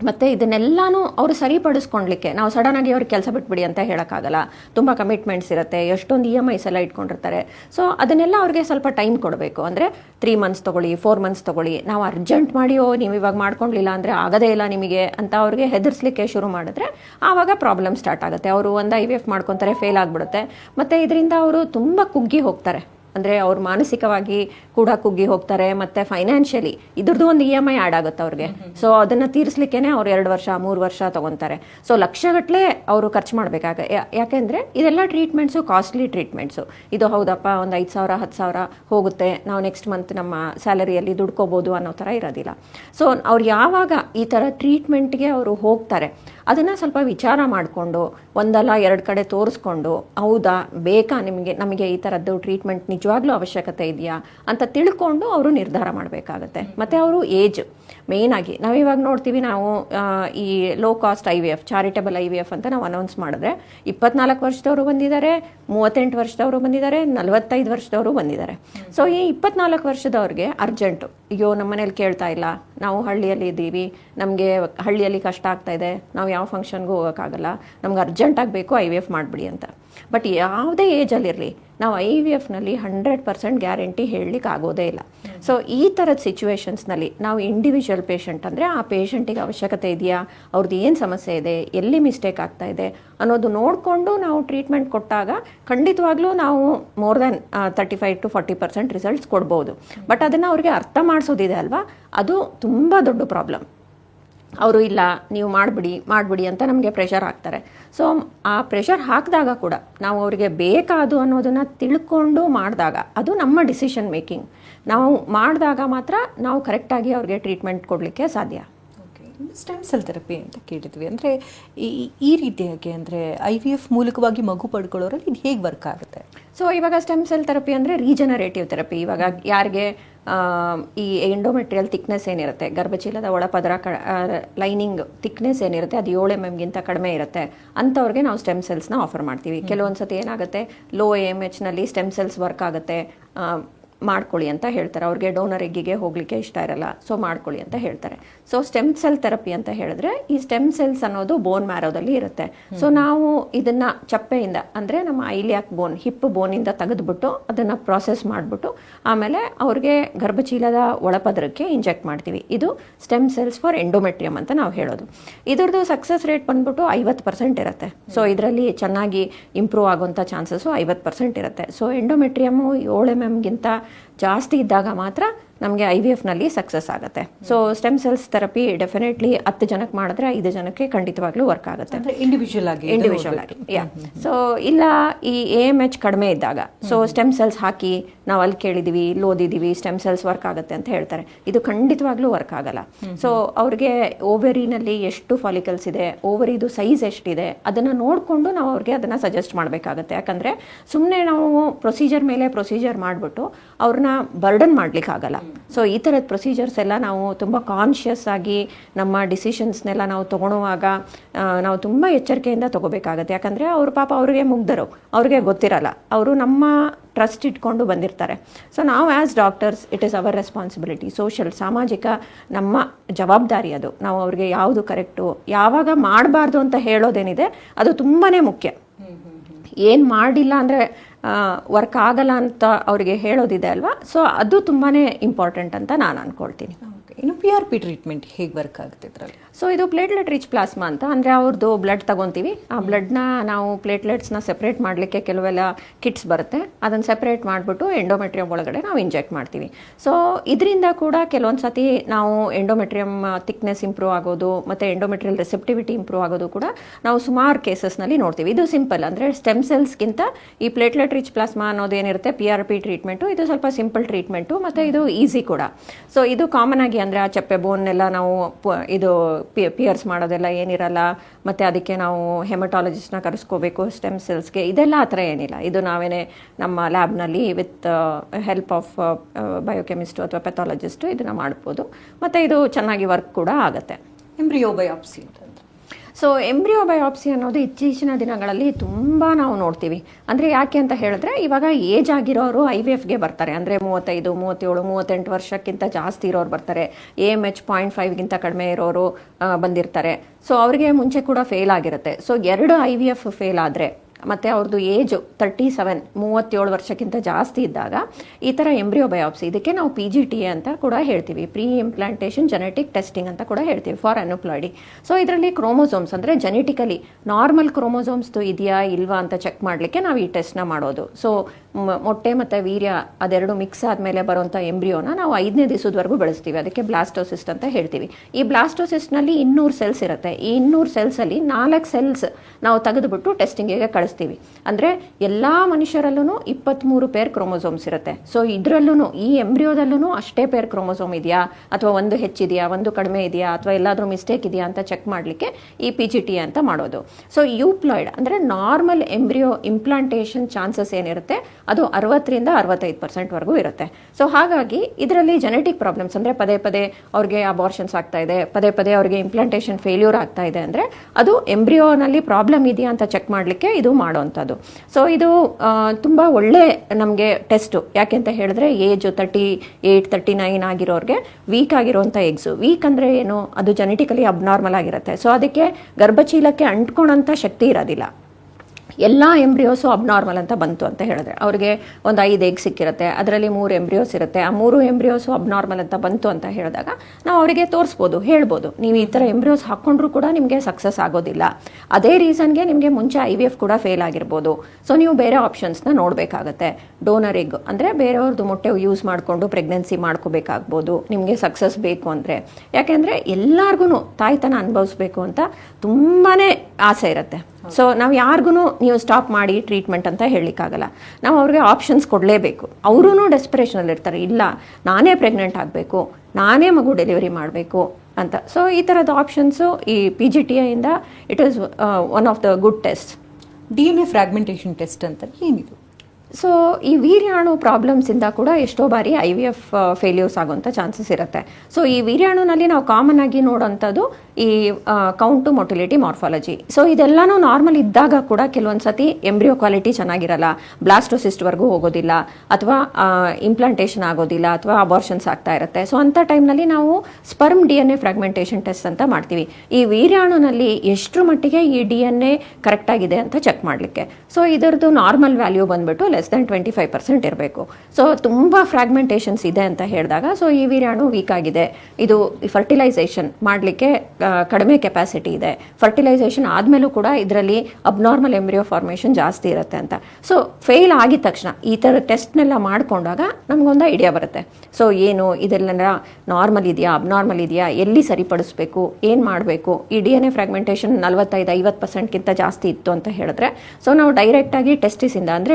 ಮತ್ತು ಇದನ್ನೆಲ್ಲಾನು ಅವರು ಸರಿಪಡಿಸ್ಕೊಳ್ಲಿಕ್ಕೆ ನಾವು ಸಡನ್ ಆಗಿ ಅವ್ರಿಗೆ ಕೆಲಸ ಬಿಟ್ಬಿಡಿ ಅಂತ ಹೇಳೋಕ್ಕಾಗಲ್ಲ. ತುಂಬ ಕಮಿಟ್ಮೆಂಟ್ಸ್ ಇರುತ್ತೆ, ಎಷ್ಟೊಂದು ಇ ಎಂ ಐಸ್ ಎಲ್ಲ ಇಟ್ಕೊಂಡಿರ್ತಾರೆ. ಸೊ ಅದನ್ನೆಲ್ಲ ಅವ್ರಿಗೆ ಸ್ವಲ್ಪ ಟೈಮ್ ಕೊಡಬೇಕು. ಅಂದರೆ ತ್ರೀ ಮಂತ್ಸ್ ತೊಗೊಳ್ಳಿ ಫೋರ್ ಮಂತ್ಸ್ ತೊಗೊಳ್ಳಿ. ನಾವು ಅರ್ಜೆಂಟ್ ಮಾಡಿಯೋ ನೀವು ಇವಾಗ ಮಾಡ್ಕೊಂಡಿಲ್ಲ ಅಂದರೆ ಆಗದೇ ಇಲ್ಲ ನಿಮಗೆ ಅಂತ ಅವ್ರಿಗೆ ಹೆದರ್ಸ್ಲಿಕ್ಕೆ ಶುರು ಮಾಡಿದ್ರೆ ಆವಾಗ ಪ್ರಾಬ್ಲಮ್ ಸ್ಟಾರ್ಟ್ ಆಗುತ್ತೆ. ಅವರು ಒಂದು ಐ ವಿ ಎಫ್ ಮಾಡ್ಕೊತಾರೆ ಫೇಲ್ ಆಗಿಬಿಡುತ್ತೆ. ಮತ್ತು ಇದರಿಂದ ಅವರು ತುಂಬ ಕುಗ್ಗಿ ಹೋಗ್ತಾರೆ. ಅಂದರೆ ಅವ್ರು ಮಾನಸಿಕವಾಗಿ ಕೂಡ ಕುಗ್ಗಿ ಹೋಗ್ತಾರೆ, ಮತ್ತು ಫೈನಾನ್ಷಿಯಲಿ ಇದ್ರದ್ದು ಒಂದು ಇ ಎಂ ಐ ಆ್ಯಡ್ ಆಗುತ್ತೆ ಅವ್ರಿಗೆ. ಸೊ ಅದನ್ನು ತೀರಿಸ್ಲಿಕ್ಕೇನೆ ಅವ್ರು ಎರಡು ವರ್ಷ, ಮೂರು ವರ್ಷ ತೊಗೊತಾರೆ. ಸೊ ಲಕ್ಷಗಟ್ಟಲೆ ಅವರು ಖರ್ಚು ಮಾಡಬೇಕಾಗ ಯಾಕೆಂದರೆ ಇದೆಲ್ಲ ಟ್ರೀಟ್ಮೆಂಟ್ಸು ಕಾಸ್ಟ್ಲಿ ಟ್ರೀಟ್ಮೆಂಟ್ಸು ಇದು ಹೌದಪ್ಪ, ಒಂದು ಐದು ಸಾವಿರ ಹತ್ತು ಸಾವಿರ ಹೋಗುತ್ತೆ. ನಾವು ನೆಕ್ಸ್ಟ್ ಮಂತ್ ನಮ್ಮ ಸ್ಯಾಲರಿಯಲ್ಲಿ ದುಡ್ಕೋಬೋದು ಅನ್ನೋ ಥರ ಇರೋದಿಲ್ಲ. ಸೊ ಅವ್ರು ಯಾವಾಗ ಈ ಥರ ಟ್ರೀಟ್ಮೆಂಟ್ಗೆ ಅವರು ಹೋಗ್ತಾರೆ ಅದನ್ನು ಸ್ವಲ್ಪ ವಿಚಾರ ಮಾಡಿಕೊಂಡು, ಒಂದಲ್ಲ ಎರಡು ಕಡೆ ತೋರಿಸ್ಕೊಂಡು, ಹೌದಾ, ಬೇಕಾ ನಿಮಗೆ, ನಮಗೆ ಈ ಥರದ್ದು ಟ್ರೀಟ್ಮೆಂಟ್ ನಿಜವಾಗ್ಲೂ ಅವಶ್ಯಕತೆ ಇದೆಯಾ ಅಂತ ತಿಳ್ಕೊಂಡು ಅವರು ನಿರ್ಧಾರ ಮಾಡಬೇಕಾಗತ್ತೆ. ಮತ್ತು ಅವರು ಏಜ್ ಮೇಯ್ನಾಗಿ ನಾವು ಇವಾಗ ನೋಡ್ತೀವಿ ನಾವು ಈ low cost I V F charitable I V F ಅಂತ ನಾವು ಅನೌನ್ಸ್ ಮಾಡಿದ್ರೆ, ಇಪ್ಪತ್ನಾಲ್ಕು ವರ್ಷದವರು ಬಂದಿದ್ದಾರೆ, ಮೂವತ್ತೆಂಟು ವರ್ಷದವರು ಬಂದಿದ್ದಾರೆ, ನಲವತ್ತೈದು ವರ್ಷದವರು ಬಂದಿದ್ದಾರೆ. ಸೊ ಈ ಇಪ್ಪತ್ನಾಲ್ಕು ವರ್ಷದವ್ರಿಗೆ ಅರ್ಜೆಂಟು ಅಯ್ಯೋ ನಮ್ಮ ಮನೇಲಿ ಕೇಳ್ತಾ ಇಲ್ಲ. ನಾವು ಹಳ್ಳಿಯಲ್ಲಿ ಇದ್ದೀವಿ. ನಮಗೆ ಹಳ್ಳಿಯಲ್ಲಿ ಕಷ್ಟ ಆಗ್ತಾ ಇದೆ. ನಾವು ಯಾವ ಫಂಕ್ಷನ್ಗೂ ಹೋಗೋಕ್ಕಾಗಲ್ಲ. ನಮ್ಗೆ ಅರ್ಜೆಂಟಾಗಿ ಬೇಕು ಐ ವಿ ಎಫ್ ಮಾಡಿಬಿಡಿ ಅಂತ. ಬಟ್ ಯಾವುದೇ ಏಜಲ್ಲಿರಲಿ ನಾವು ಐ ವಿ ಎಫ್ನಲ್ಲಿ ಹಂಡ್ರೆಡ್ ಪರ್ಸೆಂಟ್ ಗ್ಯಾರಂಟಿ ಹೇಳಲಿಕ್ಕೆ ಆಗೋದೇ ಇಲ್ಲ. ಸೊ ಈ ಥರದ ಸಿಚುವೇಶನ್ಸ್ನಲ್ಲಿ ನಾವು ಇಂಡಿವಿಜುವಲ್ ಪೇಷಂಟ್ ಅಂದರೆ ಆ ಪೇಷಂಟಿಗೆ ಅವಶ್ಯಕತೆ ಇದೆಯಾ? ಅವ್ರದ್ದು ಏನು ಸಮಸ್ಯೆ ಇದೆ? ಎಲ್ಲಿ ಮಿಸ್ಟೇಕ್ ಆಗ್ತಾ ಇದೆ? ಅನ್ನೋದು ನೋಡಿಕೊಂಡು ನಾವು ಟ್ರೀಟ್ಮೆಂಟ್ ಕೊಟ್ಟಾಗ ಖಂಡಿತವಾಗ್ಲೂ ನಾವು more than thirty five to forty percent results ಕೊಡ್ಬೋದು. ಬಟ್ ಅದನ್ನು ಅವ್ರಿಗೆ ಅರ್ಥ ಮಾಡಿಸೋದಿದೆ ಅಲ್ವಾ? ಅದು ತುಂಬ ದೊಡ್ಡ ಪ್ರಾಬ್ಲಮ್ ಅವರು ಇಲ್ಲ ನೀವು ಮಾಡಿಬಿಡಿ ಮಾಡಿಬಿಡಿ ಅಂತ ನಮಗೆ ಪ್ರೆಷರ್ ಹಾಕ್ತಾರೆ. ಸೊ ಆ ಪ್ರೆಷರ್ ಹಾಕಿದಾಗ ಕೂಡ ನಾವು ಅವರಿಗೆ ಬೇಕಾದು ಅನ್ನೋದನ್ನು ತಿಳ್ಕೊಂಡು ಮಾಡಿದಾಗ ಅದು ನಮ್ಮ ಡಿಸಿಷನ್ ಮೇಕಿಂಗ್ ನಾವು ಮಾಡಿದಾಗ ಮಾತ್ರ ನಾವು ಕರೆಕ್ಟಾಗಿ ಅವ್ರಿಗೆ ಟ್ರೀಟ್ಮೆಂಟ್ ಕೊಡಲಿಕ್ಕೆ ಸಾಧ್ಯ. ಸ್ಟೆಮ್ ಸೆಲ್ ಥೆರಪಿ ಅಂತ ಕೇಳಿದ್ವಿ. ಅಂದರೆ ಈ ಈ ರೀತಿಯಾಗಿ ಅಂದರೆ ಐ ವಿ ಎಫ್ ಮೂಲಕವಾಗಿ ಮಗು ಪಡ್ಕೊಳ್ಳೋರಲ್ಲಿ ಇದು ಹೇಗೆ ವರ್ಕ್ ಆಗುತ್ತೆ? ಸೊ ಇವಾಗ ಸ್ಟೆಮ್ ಸೆಲ್ ಥೆರಪಿ ಅಂದರೆ ರೀಜನರೇಟಿವ್ ಥೆರಪಿ ಇವಾಗ ಯಾರಿಗೆ ಈ ಎಂಡೋಮೆಟ್ರಿಯಲ್ ಥಿಕ್ನೆಸ್ ಏನಿರುತ್ತೆ? ಗರ್ಭಚೀಲದ ಒಳಪದರ ಕ ಲೈನಿಂಗ್ ಥಿಕ್ನೆಸ್ ಏನಿರುತ್ತೆ? ಅದು ಏಳು ಎಂ ಎಮ್ಗಿಂತ ಕಡಿಮೆ ಇರುತ್ತೆ. ಅಂಥವ್ರಿಗೆ ನಾವು ಸ್ಟೆಮ್ ಸೆಲ್ಸ್ನ ಆಫರ್ ಮಾಡ್ತೀವಿ. ಕೆಲವೊಂದು ಸತಿ ಏನಾಗುತ್ತೆ? ಲೋ ಎಂ ಎಚ್ನಲ್ಲಿ ಸ್ಟೆಮ್ ಸೆಲ್ಸ್ ವರ್ಕ್ ಆಗುತ್ತೆ. ಮಾಡ್ಕೊಳ್ಳಿ ಅಂತ ಹೇಳ್ತಾರೆ. ಅವ್ರಿಗೆ ಡೋನರ್ ಎಗ್ಗಿಗೆ ಹೋಗಲಿಕ್ಕೆ ಇಷ್ಟ ಇರಲ್ಲ. ಸೊ ಮಾಡ್ಕೊಳ್ಳಿ ಅಂತ ಹೇಳ್ತಾರೆ. ಸೊ ಸ್ಟೆಮ್ ಸೆಲ್ ಥೆರಪಿ ಅಂತ ಹೇಳಿದ್ರೆ ಈ ಸ್ಟೆಮ್ ಸೆಲ್ಸ್ ಅನ್ನೋದು ಬೋನ್ ಮ್ಯಾರೋದಲ್ಲಿ ಇರುತ್ತೆ. ಸೊ ನಾವು ಇದನ್ನ ಚಪ್ಪೆಯಿಂದ ಅಂದರೆ ನಮ್ಮ ಐಲಿಯಾಕ್ ಬೋನ್ ಹಿಪ್ ಬೋನಿಂದ ತೆಗೆದುಬಿಟ್ಟು ಅದನ್ನು ಪ್ರಾಸೆಸ್ ಮಾಡಿಬಿಟ್ಟು ಆಮೇಲೆ ಅವ್ರಿಗೆ ಗರ್ಭಚೀಲದ ಒಳಪದರಕ್ಕೆ ಇಂಜೆಕ್ಟ್ ಮಾಡ್ತೀವಿ. ಇದು ಸ್ಟೆಮ್ ಸೆಲ್ಸ್ ಫಾರ್ ಎಂಡೋಮೆಟ್ರಿಯಮ್ ಅಂತ ನಾವು ಹೇಳೋದು. ಇದರದ್ದು ಸಕ್ಸಸ್ ರೇಟ್ ಬಂದ್ಬಿಟ್ಟು ಐವತ್ತು ಪರ್ಸೆಂಟ್ ಇರುತ್ತೆ. ಸೊ ಇದರಲ್ಲಿ ಚೆನ್ನಾಗಿ ಇಂಪ್ರೂವ್ ಆಗುವಂಥ ಚಾನ್ಸಸ್ಸು ಐವತ್ತು ಪರ್ಸೆಂಟ್ ಇರುತ್ತೆ. ಸೊ ಎಂಡೋಮೆಟ್ರಿಯಮು ಏಳು ಎಂ ಎಮ್ಗಿಂತ ಜಾಸ್ತಿ ಇದ್ದಾಗ ಮಾತ್ರ ನಮಗೆ ಐ ವಿ ಎಫ್ನಲ್ಲಿ ಸಕ್ಸಸ್ ಆಗುತ್ತೆ. So stem cells therapy definitely ಹತ್ತು ಜನಕ್ಕೆ ಮಾಡಿದ್ರೆ ಐದು ಜನಕ್ಕೆ ಖಂಡಿತವಾಗ್ಲೂ ವರ್ಕ್ ಆಗುತ್ತೆ. ಅಂದರೆ ಇಂಡಿವಿಜುವಲ್ ಆಗಿ ಇಂಡಿವಿಜುವಲ್ ಆಗಿ ಯಾ ಸೊ ಇಲ್ಲ ಈ ಎ ಎಂ ಎಚ್ ಕಡಿಮೆ ಇದ್ದಾಗ ಸೊ ಸ್ಟೆಮ್ ಸೆಲ್ಸ್ ಹಾಕಿ ನಾವು ಅಲ್ಲಿ ಕೇಳಿದೀವಿ ಲೋದಿದ್ದೀವಿ ಸ್ಟೆಮ್ ಸೆಲ್ಸ್ ವರ್ಕ್ ಆಗುತ್ತೆ ಅಂತ ಹೇಳ್ತಾರೆ. ಇದು ಖಂಡಿತವಾಗ್ಲೂ ವರ್ಕ್ ಆಗಲ್ಲ. ಸೊ ಅವ್ರಿಗೆ ಓವರಿನಲ್ಲಿ ಎಷ್ಟು ಫಾಲಿಕಲ್ಸ್ ಇದೆ ಓವರಿದು ಸೈಜ್ ಎಷ್ಟಿದೆ ಅದನ್ನು ನೋಡಿಕೊಂಡು ನಾವು ಅವ್ರಿಗೆ ಅದನ್ನು ಸಜೆಸ್ಟ್ ಮಾಡಬೇಕಾಗತ್ತೆ. ಯಾಕಂದರೆ ಸುಮ್ಮನೆ ನಾವು ಪ್ರೊಸೀಜರ್ ಮೇಲೆ ಪ್ರೊಸೀಜರ್ ಮಾಡಿಬಿಟ್ಟು ಅವ್ರನ್ನ ಬರ್ಡನ್ ಮಾಡಲಿಕ್ಕಾಗಲ್ಲ. ಸೊ ಈ ಥರದ ಪ್ರೊಸೀಜರ್ಸ್ ಎಲ್ಲ ನಾವು ತುಂಬ ಕಾನ್ಷಿಯಸ್ ಆಗಿ ನಮ್ಮ ಡಿಸಿಷನ್ಸ್ನೆಲ್ಲ ನಾವು ತೊಗೊಳುವಾಗ ನಾವು ತುಂಬ ಎಚ್ಚರಿಕೆಯಿಂದ ತೊಗೋಬೇಕಾಗತ್ತೆ. ಯಾಕಂದರೆ ಅವರು ಪಾಪ ಅವ್ರಿಗೆ ಮುಗ್ಧರು. ಅವ್ರಿಗೆ ಗೊತ್ತಿರಲ್ಲ. ಅವರು ನಮ್ಮ ಟ್ರಸ್ಟ್ ಇಟ್ಕೊಂಡು ಬಂದಿರ್ತಾರೆ. ಸೊ ನಾವು as doctors it is our responsibility social ಸಾಮಾಜಿಕ ನಮ್ಮ ಜವಾಬ್ದಾರಿ ಅದು. ನಾವು ಅವ್ರಿಗೆ ಯಾವುದು ಕರೆಕ್ಟು ಯಾವಾಗ ಮಾಡಬಾರ್ದು ಅಂತ ಹೇಳೋದೇನಿದೆ ಅದು ತುಂಬಾ ಮುಖ್ಯ. ಏನು ಮಾಡಿಲ್ಲ ಅಂದರೆ ವರ್ಕ್ ಆಗಲ್ಲ ಅಂತ ಅವರಿಗೆ ಹೇಳೋದಿದೆ ಅಲ್ವಾ ಸೊ ಅದು ತುಂಬಾ ಇಂಪಾರ್ಟೆಂಟ್ ಅಂತ ನಾನು ಅಂದ್ಕೊಳ್ತೀನಿ Okay. ಇನ್ನು ಪಿ ಆರ್ ಪಿ ಟ್ರೀಟ್ಮೆಂಟ್ ಹೇಗೆ ವರ್ಕ್ ಆಗುತ್ತೆ ಇದರಲ್ಲಿ? ಸೊ ಇದು ಪ್ಲೇಟ್ಲೆಟ್ ರಿಚ್ ಪ್ಲಾಸ್ಮಾ ಅಂತ. ಅಂದರೆ ಅವ್ರದ್ದು ಬ್ಲಡ್ ತಗೊತೀವಿ. ಆ ಬ್ಲಡ್ನ ನಾವು ಪ್ಲೇಟ್ಲೆಟ್ಸ್ನ ಸೆಪ್ರೇಟ್ ಮಾಡಲಿಕ್ಕೆ ಕೆಲವೆಲ್ಲ ಕಿಟ್ಸ್ ಬರುತ್ತೆ. ಅದನ್ನು ಸೆಪ್ರೇಟ್ ಮಾಡಿಬಿಟ್ಟು ಎಂಡೋಮೆಟ್ರಿಯಮ್ ಒಳಗಡೆ ನಾವು ಇಂಜೆಕ್ಟ್ ಮಾಡ್ತೀವಿ. ಸೊ ಇದರಿಂದ ಕೂಡ ಕೆಲವೊಂದು ಸತಿ ನಾವು ಎಂಡೋಮೆಟ್ರಿಯಮ್ ಥಿಕ್ನೆಸ್ ಇಂಪ್ರೂವ್ ಆಗೋದು ಮತ್ತು ಎಂಡೋಮೆಟ್ರಿಯಲ್ ರೆಸೆಪ್ಟಿವಿಟಿ ಇಂಪ್ರೂವ್ ಆಗೋದು ಕೂಡ ನಾವು ಸುಮಾರು ಕೇಸಸ್ನಲ್ಲಿ ನೋಡ್ತೀವಿ. ಇದು ಸಿಂಪಲ್ ಅಂದರೆ ಸ್ಟೆಮ್ ಸೆಲ್ಸ್ಗಿಂತ ಈ ಪ್ಲೇಟ್ಲೆಟ್ ರಿಚ್ ಪ್ಲಾಸ್ಮಾ ಅನ್ನೋದೇನಿರುತ್ತೆ ಪಿ ಆರ್ ಪಿ ಟ್ರೀಟ್ಮೆಂಟು ಇದು ಸ್ವಲ್ಪ ಸಿಂಪಲ್ ಟ್ರೀಟ್ಮೆಂಟು ಮತ್ತು ಇದು ಈಸಿ ಕೂಡ. ಸೊ ಇದು ಕಾಮನ್ ಆಗಿ ಅಂದರೆ ಆ ಚಪ್ಪೆ ಬೋನ್ನೆಲ್ಲ ನಾವು ಪ- ಇದು ಪಿಯರ್ಸ್ ಮಾಡೋದೆಲ್ಲ ಏನಿರಲ್ಲ, ಮತ್ತು ಅದಕ್ಕೆ ನಾವು ಹೆಮಟಾಲಜಿಸ್ಟ್ನ ಕರೆಸ್ಕೋಬೇಕು ಸ್ಟೆಮ್ ಸೆಲ್ಸ್ಗೆ ಇದೆಲ್ಲ ಆ ಥರ ಏನಿಲ್ಲ. ಇದು ನಾವೇನೇ ನಮ್ಮ ಲ್ಯಾಬ್ನಲ್ಲಿ ವಿತ್ ಹೆಲ್ಪ್ ಆಫ್ ಬಯೋಕೆಮಿಸ್ಟು ಅಥವಾ ಪೆಥಾಲಜಿಸ್ಟು ಇದನ್ನು ಮಾಡ್ಬೋದು. ಮತ್ತು ಇದು ಚೆನ್ನಾಗಿ ವರ್ಕ್ ಕೂಡ ಆಗುತ್ತೆ. Embryo biopsy so embryo biopsy ಅನ್ನೋದು ಇತ್ತೀಚಿನ ದಿನಗಳಲ್ಲಿ ತುಂಬ ನಾವು ನೋಡ್ತೀವಿ. ಅಂದರೆ ಯಾಕೆ ಅಂತ ಹೇಳಿದ್ರೆ, ಇವಾಗ ಏಜ್ ಆಗಿರೋರು ಐ ವಿ ಎಫ್ಗೆ ಬರ್ತಾರೆ. ಅಂದರೆ ಮೂವತ್ತೈದು, ಮೂವತ್ತೇಳು, ಮೂವತ್ತೆಂಟು ವರ್ಷಕ್ಕಿಂತ ಜಾಸ್ತಿ ಇರೋರು ಬರ್ತಾರೆ. ಎ ಎಂ ಎಚ್ ಪಾಯಿಂಟ್ ಫೈವ್ಗಿಂತ ಕಡಿಮೆ ಇರೋರು ಬಂದಿರ್ತಾರೆ. ಸೊ ಅವರಿಗೆ ಮುಂಚೆ ಕೂಡ ಫೇಲ್ ಆಗಿರುತ್ತೆ. ಸೊ ಎರಡು ಐ ವಿ ಎಫ್ ಫೇಲ್ ಆದರೆ ಮತ್ತು ಅವ್ರದ್ದು ಏಜು ತರ್ಟಿ ಸೆವೆನ್ ಮೂವತ್ತೇಳು ವರ್ಷಕ್ಕಿಂತ ಜಾಸ್ತಿ ಇದ್ದಾಗ ಈ ಥರ ಎಂಬ್ರಿಯೋ ಬಯೋಪ್ಸಿ ಇದಕ್ಕೆ ನಾವು ಪಿ ಜಿ ಟಿ ಅಂತ ಕೂಡ ಹೇಳ್ತೀವಿ. ಪ್ರೀ ಇಂಪ್ಲಾಂಟೇಷನ್ ಜೆನೆಟಿಕ್ ಟೆಸ್ಟಿಂಗ್ ಅಂತ ಕೂಡ ಹೇಳ್ತೀವಿ ಫಾರ್ ಅನುಪ್ಲಾಯ್ಡಿ ಸೊ ಇದರಲ್ಲಿ ಕ್ರೋಮೋಸೋಮ್ಸ್ ಅಂದರೆ ಜೆನೆಟಿಕಲಿ ನಾರ್ಮಲ್ ಕ್ರೋಮೋಸೋಮ್ಸ್ದು ಇದೆಯಾ ಇಲ್ವಾ ಅಂತ ಚೆಕ್ ಮಾಡಲಿಕ್ಕೆ ನಾವು ಈ ಟೆಸ್ಟ್ನ ಮಾಡೋದು. ಸೊ ಮೊಟ್ಟೆ ಮತ್ತು ವೀರ್ಯ ಅದೆರಡು ಮಿಕ್ಸ್ ಆದಮೇಲೆ ಬರುವಂಥ ಎಂಬ್ರಿಯೋನ ನಾವು ಐದನೇ ದಿವಸದವರೆಗೂ ಬೆಳೆಸ್ತೀವಿ. ಅದಕ್ಕೆ ಬ್ಲಾಸ್ಟೋಸಿಸ್ಟ್ ಅಂತ ಹೇಳ್ತೀವಿ. ಈ ಬ್ಲಾಸ್ಟೋಸಿಸ್ಟ್ನಲ್ಲಿ ಇನ್ನೂರು ಸೆಲ್ಸ್ ಇರುತ್ತೆ. ಈ ಇನ್ನೂರು ಸೆಲ್ಸಲ್ಲಿ ನಾಲ್ಕು ಸೆಲ್ಸ್ ನಾವು ತೆಗೆದುಬಿಟ್ಟು ಟೆಸ್ಟಿಂಗಿಗೆ ಕಳಿಸ್ತೀವಿ. ಅಂದರೆ ಎಲ್ಲ ಮನುಷ್ಯರಲ್ಲೂ ಇಪ್ಪತ್ತ್ಮೂರು ಪೇರ್ ಕ್ರೋಮೋಸೋಮ್ಸ್ ಇರುತ್ತೆ. ಸೊ ಇದರಲ್ಲೂ ಈ ಎಂಬ್ರಿಯೋದಲ್ಲೂ ಅಷ್ಟೇ ಪೇರ್ ಕ್ರೋಮೋಸೋಮ್ ಇದೆಯಾ? ಅಥವಾ ಒಂದು ಹೆಚ್ಚಿದೆಯಾ? ಒಂದು ಕಡಿಮೆ ಇದೆಯಾ? ಅಥವಾ ಎಲ್ಲಾದರೂ ಮಿಸ್ಟೇಕ್ ಇದೆಯಾ ಅಂತ ಚೆಕ್ ಮಾಡಲಿಕ್ಕೆ ಈ ಪಿ ಜಿ ಟಿ ಅಂತ ಮಾಡೋದು. ಸೊ ಯೂಪ್ಲಾಯ್ಡ್ ಅಂದರೆ ನಾರ್ಮಲ್ ಎಂಬ್ರಿಯೋ ಇಂಪ್ಲಾಂಟೇಷನ್ ಚಾನ್ಸಸ್ ಏನಿರುತ್ತೆ? ಅದು ಅರವತ್ತರಿಂದ ಅರವತ್ತೈದು ಪರ್ಸೆಂಟ್ವರೆಗೂ ಇರುತ್ತೆ. ಸೊ ಹಾಗಾಗಿ ಇದರಲ್ಲಿ ಜೆನೆಟಿಕ್ ಪ್ರಾಬ್ಲಮ್ಸ್ ಅಂದರೆ ಪದೇ ಪದೇ ಅವ್ರಿಗೆ ಅಬಾರ್ಷನ್ಸ್ ಆಗ್ತಾ ಇದೆ, ಪದೇ ಪದೇ ಅವ್ರಿಗೆ ಇಂಪ್ಲಾಂಟೇಷನ್ ಫೇಲ್ಯೂರ್ ಆಗ್ತಾ ಇದೆ ಅಂದರೆ ಅದು ಎಂಬ್ರಿಯೋನಲ್ಲಿ ಪ್ರಾಬ್ಲಮ್ ಇದೆಯಾ ಅಂತ ಚೆಕ್ ಮಾಡಲಿಕ್ಕೆ ಇದು ಮಾಡೋವಂಥದ್ದು ಸೊ ಇದು ತುಂಬ ಒಳ್ಳೆ ನಮಗೆ ಟೆಸ್ಟು ಯಾಕೆ ಅಂತ ಹೇಳಿದ್ರೆ age thirty eight thirty nine ಆಗಿರೋರಿಗೆ weak ಆಗಿರೋಂಥ ಎಗ್ಸು ವೀಕ್ ಅಂದರೆ ಏನು? ಅದು ಜೆನೆಟಿಕಲಿ ಅಬ್ನಾರ್ಮಲ್ ಆಗಿರುತ್ತೆ. ಸೊ ಅದಕ್ಕೆ ಗರ್ಭಚೀಲಕ್ಕೆ ಅಂಟ್ಕೊಳೋಂಥ ಶಕ್ತಿ ಇರೋದಿಲ್ಲ. ಎಲ್ಲ ಎಂಬ್ರಿಯೋಸು ಅಬ್ನಾರ್ಮಲ್ ಅಂತ ಬಂತು ಅಂತ ಹೇಳಿದ್ರೆ, ಅವ್ರಿಗೆ ಒಂದು ಐದು ಎಗ್ ಸಿಕ್ಕಿರುತ್ತೆ, ಅದರಲ್ಲಿ ಮೂರು ಎಂಬ್ರಿಯೋಸ್ ಇರುತ್ತೆ, ಆ ಮೂರು ಎಂಬ್ರಿಯೋಸು ಅಬ್ನಾರ್ಮಲ್ ಅಂತ ಬಂತು ಅಂತ ಹೇಳಿದಾಗ ನಾವು ಅವರಿಗೆ ತೋರಿಸ್ಬೋದು, ಹೇಳ್ಬೋದು. ನೀವು ಈ ಥರ ಎಂಬ್ರಿಯೋಸ್ ಹಾಕ್ಕೊಂಡ್ರೂ ಕೂಡ ನಿಮಗೆ ಸಕ್ಸಸ್ ಆಗೋದಿಲ್ಲ. ಅದೇ ರೀಸನ್ಗೆ ನಿಮಗೆ ಮುಂಚೆ ಐ ವಿ ಎಫ್ ಕೂಡ ಫೇಲ್ ಆಗಿರ್ಬೋದು. ಸೊ ನೀವು ಬೇರೆ ಆಪ್ಷನ್ಸ್ನ ನೋಡಬೇಕಾಗತ್ತೆ. ಡೋನರ್ ಎಗ್ ಅಂದರೆ ಬೇರೆಯವ್ರದ್ದು ಮೊಟ್ಟೆ ಯೂಸ್ ಮಾಡಿಕೊಂಡು ಪ್ರೆಗ್ನೆನ್ಸಿ ಮಾಡ್ಕೋಬೇಕಾಗ್ಬೋದು, ನಿಮಗೆ ಸಕ್ಸಸ್ ಬೇಕು ಅಂದರೆ. ಯಾಕೆಂದರೆ ಎಲ್ಲಾರ್ಗು ತಾಯ್ತನ ಅನುಭವಿಸ್ಬೇಕು ಅಂತ ತುಂಬಾ ಆಸೆ ಇರುತ್ತೆ. ಸೊ ನಾವು ಯಾರಿಗೂ ನೀವು ಸ್ಟಾಪ್ ಮಾಡಿ ಟ್ರೀಟ್ಮೆಂಟ್ ಅಂತ ಹೇಳಲಿಕ್ಕಾಗಲ್ಲ. ನಾವು ಅವ್ರಿಗೆ ಆಪ್ಷನ್ಸ್ ಕೊಡಲೇಬೇಕು. ಅವರೂ ಡೆಸ್ಪಿರೇಷನಲ್ಲಿ ಇರ್ತಾರೆ ಇಲ್ಲ ನಾನೇ ಪ್ರೆಗ್ನೆಂಟ್ ಆಗಬೇಕು ನಾನೇ ಮಗು ಡೆಲಿವರಿ ಮಾಡಬೇಕು ಅಂತ. ಸೊ ಈ ಥರದ ಆಪ್ಷನ್ಸು ಈ P G T ಐಯಿಂದ it is one of the good test D N A fragmentation test ಅಂತ ಏನಿದು? ಸೊ ಈ ವೀರ್ಯಾಣು ಪ್ರಾಬ್ಲಮ್ಸಿಂದ ಕೂಡ ಎಷ್ಟೋ ಬಾರಿ ಐ ವಿ ಎಫ್ ಫೇಲ್ಯೂರ್ಸ್ ಆಗುವಂಥ ಚಾನ್ಸಸ್ ಇರುತ್ತೆ. ಸೊ ಈ ವೀರ್ಯಾಣುನಲ್ಲಿ ನಾವು ಕಾಮನ್ ಆಗಿ ನೋಡೋಂಥದ್ದು ಈ ಕೌಂಟು ಮೊಟಿಲಿಟಿ ಮಾರ್ಫಾಲಜಿ ಸೊ ಇದೆಲ್ಲನೂ ನಾರ್ಮಲ್ ಇದ್ದಾಗ ಕೂಡ ಕೆಲವೊಂದು ಸತಿ ಎಂಬ್ರಿಯೋ ಕ್ವಾಲಿಟಿ ಚೆನ್ನಾಗಿರಲ್ಲ ಬ್ಲಾಸ್ಟೋಸಿಸ್ಟ್ವರೆಗೂ ಹೋಗೋದಿಲ್ಲ ಅಥವಾ ಇಂಪ್ಲಾಂಟೇಷನ್ ಆಗೋದಿಲ್ಲ ಅಥವಾ ಅಬಾರ್ಷನ್ಸ್ ಆಗ್ತಾ ಇರುತ್ತೆ. ಸೊ ಅಂಥ ಟೈಮ್ನಲ್ಲಿ ನಾವು sperm D N A fragmentation test ಅಂತ ಮಾಡ್ತೀವಿ. ಈ ವೀರ್ಯಾಣುನಲ್ಲಿ ಎಷ್ಟರ ಮಟ್ಟಿಗೆ ಈ ಡಿ ಎನ್ ಎ ಕರೆಕ್ಟಾಗಿದೆ ಅಂತ ಚೆಕ್ ಮಾಡಲಿಕ್ಕೆ. ಸೊ ಇದರದ್ದು ನಾರ್ಮಲ್ ವ್ಯಾಲ್ಯೂ ಬಂದ್ಬಿಟ್ಟು less than twenty five percent ಇರಬೇಕು. ಸೊ ತುಂಬ ಫ್ರಾಗ್ಮೆಂಟೇಷನ್ಸ್ ಇದೆ ಅಂತ ಹೇಳಿದಾಗ ಸೊ ಈ ವೀರ್ಯಾಣು ವೀಕ್ ಆಗಿದೆ. ಇದು ಫರ್ಟಿಲೈಸೇಷನ್ ಮಾಡಲಿಕ್ಕೆ ಕಡಿಮೆ ಕೆಪಾಸಿಟಿ ಇದೆ. ಫರ್ಟಿಲೈಸೇಷನ್ ಆದಮೇಲೂ ಕೂಡ ಇದರಲ್ಲಿ ಅಬ್ನಾರ್ಮಲ್ ಎಂಬ್ರಿಯೋ ಫಾರ್ಮೇಷನ್ ಜಾಸ್ತಿ ಇರುತ್ತೆ ಅಂತ. ಸೊ ಫೇಲ್ ಆಗಿದ ತಕ್ಷಣ, ಈ ಥರ ಟೆಸ್ಟ್ನೆಲ್ಲ ಮಾಡಿಕೊಂಡಾಗ ನಮಗೊಂದು ಐಡಿಯಾ ಬರುತ್ತೆ. ಸೊ ಏನು ಇದೆಲ್ಲ ನಾರ್ಮಲ್ ಇದೆಯಾ ಅಬ್ನಾರ್ಮಲ್ ಇದೆಯಾ, ಎಲ್ಲಿ ಸರಿಪಡಿಸ್ಬೇಕು, ಏನು ಮಾಡಬೇಕು? ಈ ಡಿ ಎನ್ ಎ ಫ್ರಾಗ್ಮೆಂಟೇಷನ್ ನಲವತ್ತೈದು, ಐವತ್ತು ಪರ್ಸೆಂಟ್ಗಿಂತ ಜಾಸ್ತಿ ಇತ್ತು ಅಂತ ಹೇಳಿದ್ರೆ ಸೊ ನಾವು ಡೈರೆಕ್ಟಾಗಿ ಟೆಸ್ಟಿಸಿಂದ ಅಂದರೆ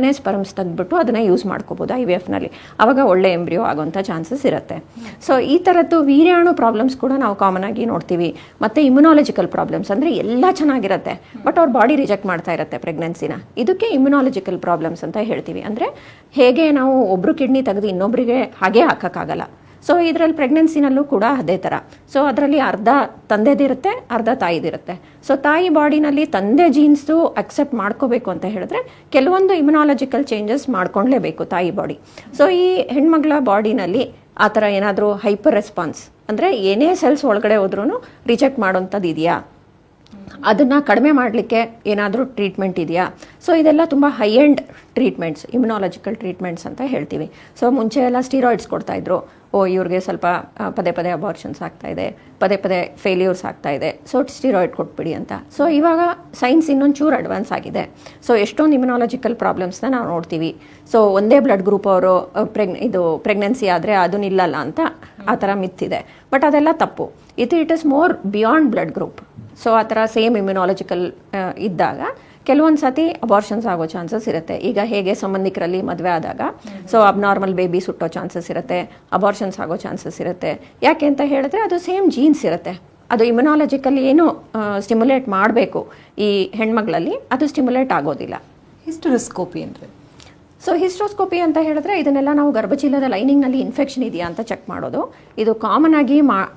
ಬೀಜದಿಂದನೇ ಸ್ಪರ್ಮ್ಸ್ ತೆಗೆದ್ಬಿಟ್ಟು ಅದನ್ನು ಯೂಸ್ ಮಾಡ್ಕೋಬೋದು ಐ ವಿ ಎಫ್ನಲ್ಲಿ ಆವಾಗ ಒಳ್ಳೆ ಎಂಬ್ರಿಯೋ ಆಗೋಂಥ ಚಾನ್ಸಸ್ ಇರುತ್ತೆ. ಸೊ ಈ ಥರದ್ದು ವೀರ್ಯಾಣು ಪ್ರಾಬ್ಲಮ್ಸ್ ಕೂಡ ನಾವು ಕಾಮನ್ ಆಗಿ ನೋಡ್ತೀವಿ. ಮತ್ತು ಇಮ್ಯುನಾಲಜಿಕಲ್ ಪ್ರಾಬ್ಲಮ್ಸ್ ಅಂದರೆ ಎಲ್ಲ ಚೆನ್ನಾಗಿರುತ್ತೆ. ಬಟ್ ಅವ್ರ ಬಾಡಿ ರಿಜೆಕ್ಟ್ ಮಾಡ್ತಾ ಇರುತ್ತೆ ಪ್ರೆಗ್ನೆನ್ಸಿನ ಇದಕ್ಕೆ ಇಮ್ಯುನಾಲಜಿಕಲ್ ಪ್ರಾಬ್ಲಮ್ಸ್ ಅಂತ ಹೇಳ್ತೀವಿ. ಅಂದರೆ ಹೇಗೆ ನಾವು ಒಬ್ಬರು ಕಿಡ್ನಿ ತೆಗೆದು ಇನ್ನೊಬ್ಬರಿಗೆ ಹಾಗೆ ಹಾಕೋಕ್ಕಾಗಲ್ಲ. ಸೊ ಇದರಲ್ಲಿ ಪ್ರೆಗ್ನೆನ್ಸಿನಲ್ಲೂ ಕೂಡ ಅದೇ ಥರ. ಸೊ ಅದರಲ್ಲಿ ಅರ್ಧ ತಂದೆದಿರುತ್ತೆ, ಅರ್ಧ ತಾಯಿದಿರುತ್ತೆ. ಸೊ ತಾಯಿ ಬಾಡಿನಲ್ಲಿ ತಂದೆ ಜೀನ್ಸು ಅಕ್ಸೆಪ್ಟ್ ಮಾಡ್ಕೋಬೇಕು ಅಂತ ಹೇಳಿದ್ರೆ ಕೆಲವೊಂದು ಇಮ್ಯುನಾಲಜಿಕಲ್ ಚೇಂಜಸ್ ಮಾಡ್ಕೊಳ್ಲೇಬೇಕು ತಾಯಿ ಬಾಡಿ. ಸೊ ಈ ಹೆಣ್ಮಗಳ ಬಾಡಿನಲ್ಲಿ ಆ ಥರ ಏನಾದರೂ ಹೈಪರ್ ರೆಸ್ಪಾನ್ಸ್ ಅಂದರೆ ಏನೇ ಸೆಲ್ಸ್ ಒಳಗಡೆ ಹೋದ್ರೂ ರಿಜೆಕ್ಟ್ ಮಾಡೋಂಥದ್ದು ಇದೆಯಾ? ಅದನ್ನು ಕಡಿಮೆ ಮಾಡಲಿಕ್ಕೆ ಏನಾದರೂ ಟ್ರೀಟ್ಮೆಂಟ್ ಇದೆಯಾ? ಸೊ ಇದೆಲ್ಲ ತುಂಬ high end treatments immunological treatments ಅಂತ ಹೇಳ್ತೀವಿ. ಸೊ ಮುಂಚೆ ಎಲ್ಲ ಸ್ಟೀರಾಯ್ಡ್ಸ್ ಕೊಡ್ತಾಯಿದ್ರು ಓ, ಇವ್ರಿಗೆ ಸ್ವಲ್ಪ ಪದೇ ಪದೇ ಅಬಾರ್ಷನ್ಸ್ ಆಗ್ತಾ ಇದೆ, ಪದೇ ಪದೇ ಫೇಲ್ಯೂರ್ಸ್ ಇದೆ. ಸೊ ಸ್ಟಿರಾಯ್ಡ್ ಕೊಟ್ಬಿಡಿ ಅಂತ. ಸೊ ಇವಾಗ ಸೈನ್ಸ್ ಇನ್ನೊಂದು ಚೂರು ಅಡ್ವಾನ್ಸ್ ಆಗಿದೆ. ಸೊ ಎಷ್ಟೊಂದು ಇಮ್ಯುನಾಲಜಿಕಲ್ ಪ್ರಾಬ್ಲಮ್ಸ್ನ ನಾವು ನೋಡ್ತೀವಿ. ಸೊ ಒಂದೇ ಬ್ಲಡ್ ಗ್ರೂಪ್ ಅವರು ಪ್ರೆಗ್ ಇದು ಪ್ರೆಗ್ನೆನ್ಸಿ ಆದರೆ ಅದು ನಿಲ್ಲಲ್ಲ ಅಂತ ಆ ಥರ ಮಿತ್ತಿದೆ ಬಟ್ ಅದೆಲ್ಲ ತಪ್ಪು. ಇದು it is more beyond blood group so ಆ ಥರ ಸೇಮ್ ಇಮ್ಯುನಾಲಜಿಕಲ್ ಇದ್ದಾಗ ಕೆಲವೊಂದು ಸತಿ ಅಬಾರ್ಷನ್ಸ್ ಆಗೋ ಚಾನ್ಸಸ್ ಇರುತ್ತೆ. ಈಗ ಹೇಗೆ ಸಂಬಂಧಿಕರಲ್ಲಿ ಮದುವೆ ಆದಾಗ? ಸೊ ಅಬ್ನಾರ್ಮಲ್ ಬೇಬಿ ಸುಟ್ಟೋ ಚಾನ್ಸಸ್ ಇರುತ್ತೆ. ಅಬಾರ್ಷನ್ಸ್ ಆಗೋ ಚಾನ್ಸಸ್ ಇರುತ್ತೆ. ಯಾಕೆ ಅಂತ ಹೇಳಿದ್ರೆ ಅದು ಸೇಮ್ ಜೀನ್ಸ್ ಇರುತ್ತೆ. ಅದು ಇಮ್ಯುನಾಲಜಿಕಲಿ ಏನು ಸ್ಟಿಮ್ಯುಲೇಟ್ ಮಾಡಬೇಕು ಈ ಹೆಣ್ಮಗಳಲ್ಲಿ. ಅದು ಸ್ಟಿಮ್ಯುಲೇಟ್ ಆಗೋದಿಲ್ಲ. ಹಿಸ್ಟೊರೋಸ್ಕೋಪಿ ಅಂದರೆ? ಸೊ ಹಿಸ್ಟ್ರೋಸ್ಕೋಪಿ ಅಂತ ಹೇಳಿದ್ರೆ ಇದನ್ನೆಲ್ಲ ನಾವು ಗರ್ಭಚೀಲದ ಲೈನಿಂಗ್ನಲ್ಲಿ ಇನ್ಫೆಕ್ಷನ್ ಇದೆಯಾ ಅಂತ ಚೆಕ್ ಮಾಡೋದು. ಇದು ಕಾಮನ್ ಆಗಿ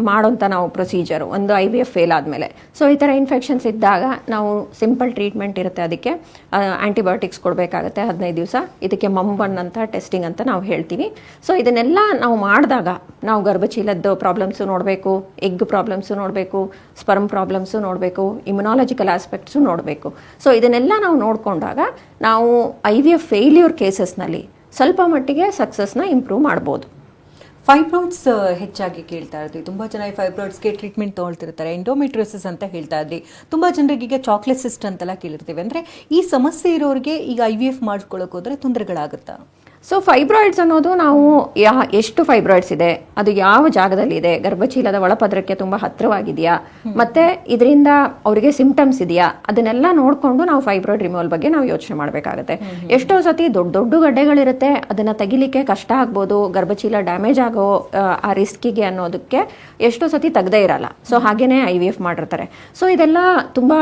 ಮಾಡೋಂಥ ನಾವು ಪ್ರೊಸೀಜರು ಒಂದು ಐ ವಿ ಎಫ್ ಫೇಲ್ ಆದಮೇಲೆ. ಸೊ ಈ ಥರ ಇನ್ಫೆಕ್ಷನ್ಸ್ ಇದ್ದಾಗ ನಾವು ಸಿಂಪಲ್ ಟ್ರೀಟ್ಮೆಂಟ್ ಇರುತ್ತೆ ಅದಕ್ಕೆ. ಆ್ಯಂಟಿಬಯೋಟಿಕ್ಸ್ ಕೊಡಬೇಕಾಗುತ್ತೆ ಹದಿನೈದು ದಿವಸ. ಇದಕ್ಕೆ ಮಂಬನ್ ಅಂತ ಟೆಸ್ಟಿಂಗ್ ಅಂತ ನಾವು ಹೇಳ್ತೀವಿ. ಸೊ ಇದನ್ನೆಲ್ಲ ನಾವು ಮಾಡಿದಾಗ ನಾವು ಗರ್ಭಚೀಲದ್ದು ಪ್ರಾಬ್ಲಮ್ಸು ನೋಡಬೇಕು ಎಗ್ ಪ್ರಾಬ್ಲಮ್ಸು ನೋಡಬೇಕು ಸ್ಪರ್ಮ್ ಪ್ರಾಬ್ಲಮ್ಸು ನೋಡಬೇಕು ಇಮ್ಯುನಾಲಜಿಕಲ್ ಆಸ್ಪೆಕ್ಟ್ಸು ನೋಡಬೇಕು. ಸೊ ಇದನ್ನೆಲ್ಲ ನಾವು ನೋಡಿಕೊಂಡಾಗ ನಾವು ಐ ವಿ ಎಫ್ ಫೇಲ್ಯೂರ್ ಕೇಸಸ್ನಲ್ಲಿ ಸ್ವಲ್ಪ ಮಟ್ಟಿಗೆ ಸಕ್ಸಸ್ನ ಇಂಪ್ರೂವ್ ಮಾಡ್ಬೋದು. ಫೈಬ್ರಾಯ್ಡ್ಸ್ ಹೆಚ್ಚಾಗಿ ಕೇಳ್ತಾ ಇರ್ತೀವಿ ತುಂಬಾ ಜನ ಈ ಫೈಬ್ರಾಯ್ಡ್ಸ್ಗೆ ಟ್ರೀಟ್ಮೆಂಟ್ ತೊಗೊಳ್ತಿರ್ತಾರೆ. ಎಂಡೋಮೆಟ್ರೋಸಿಸ್ ಅಂತ ಹೇಳ್ತಾ ಇದ್ರಿ. ತುಂಬಾ ಜನರಿಗೆ ಈಗ ಚಾಕ್ಲೇಟ್ ಸಿಸ್ಟ್ ಅಂತೆಲ್ಲ ಕೇಳಿರ್ತೀವಿ. ಅಂದ್ರೆ ಈ ಸಮಸ್ಯೆ ಇರೋರಿಗೆ ಈಗ ಐ ವಿ ಎಫ್ ಮಾಡ್ಕೊಳ್ಳೋಕೆ ಹೋದರೆ ತೊಂದರೆಗಳಾಗುತ್ತಾ? ಸೊ ಫೈಬ್ರಾಯ್ಡ್ಸ್ ಅನ್ನೋದು ನಾವು ಯಾ ಎಷ್ಟು ಫೈಬ್ರಾಯ್ಡ್ಸ್ ಇದೆ? ಅದು ಯಾವ ಜಾಗದಲ್ಲಿ ಇದೆ? ಗರ್ಭಚೀಲದ ಒಳಪದ್ರಕ್ಕೆ ತುಂಬಾ ಹತ್ತಿರವಾಗಿದೆಯಾ? ಮತ್ತೆ ಇದರಿಂದ ಅವರಿಗೆ ಸಿಂಪ್ಟಮ್ಸ್ ಇದೆಯಾ? ಅದನ್ನೆಲ್ಲ ನೋಡಿಕೊಂಡು ನಾವು ಫೈಬ್ರಾಯ್ಡ್ ರಿಮೂವಲ್ ಬಗ್ಗೆ ನಾವು ಯೋಚನೆ ಮಾಡಬೇಕಾಗುತ್ತೆ. ಎಷ್ಟೋ ಸತಿ ದೊಡ್ಡ ದೊಡ್ಡ ಗಡ್ಡೆಗಳಿರುತ್ತೆ. ಅದನ್ನ ತೆಗಿಲಿಕ್ಕೆ ಕಷ್ಟ ಆಗ್ಬೋದು. ಗರ್ಭಚೀಲ ಡ್ಯಾಮೇಜ್ ಆಗೋ ಆ, ಆ ರಿಸ್ಕಿಗೆ ಅನ್ನೋದಕ್ಕೆ ಎಷ್ಟೋ ಸತಿ ತೆಗ್ದೇ ಇರಲ್ಲ. ಸೊ ಹಾಗೇನೆ ಐ ವಿ ಎಫ್ ಮಾಡಿರ್ತಾರೆ. ಸೊ ಇದೆಲ್ಲ ತುಂಬಾ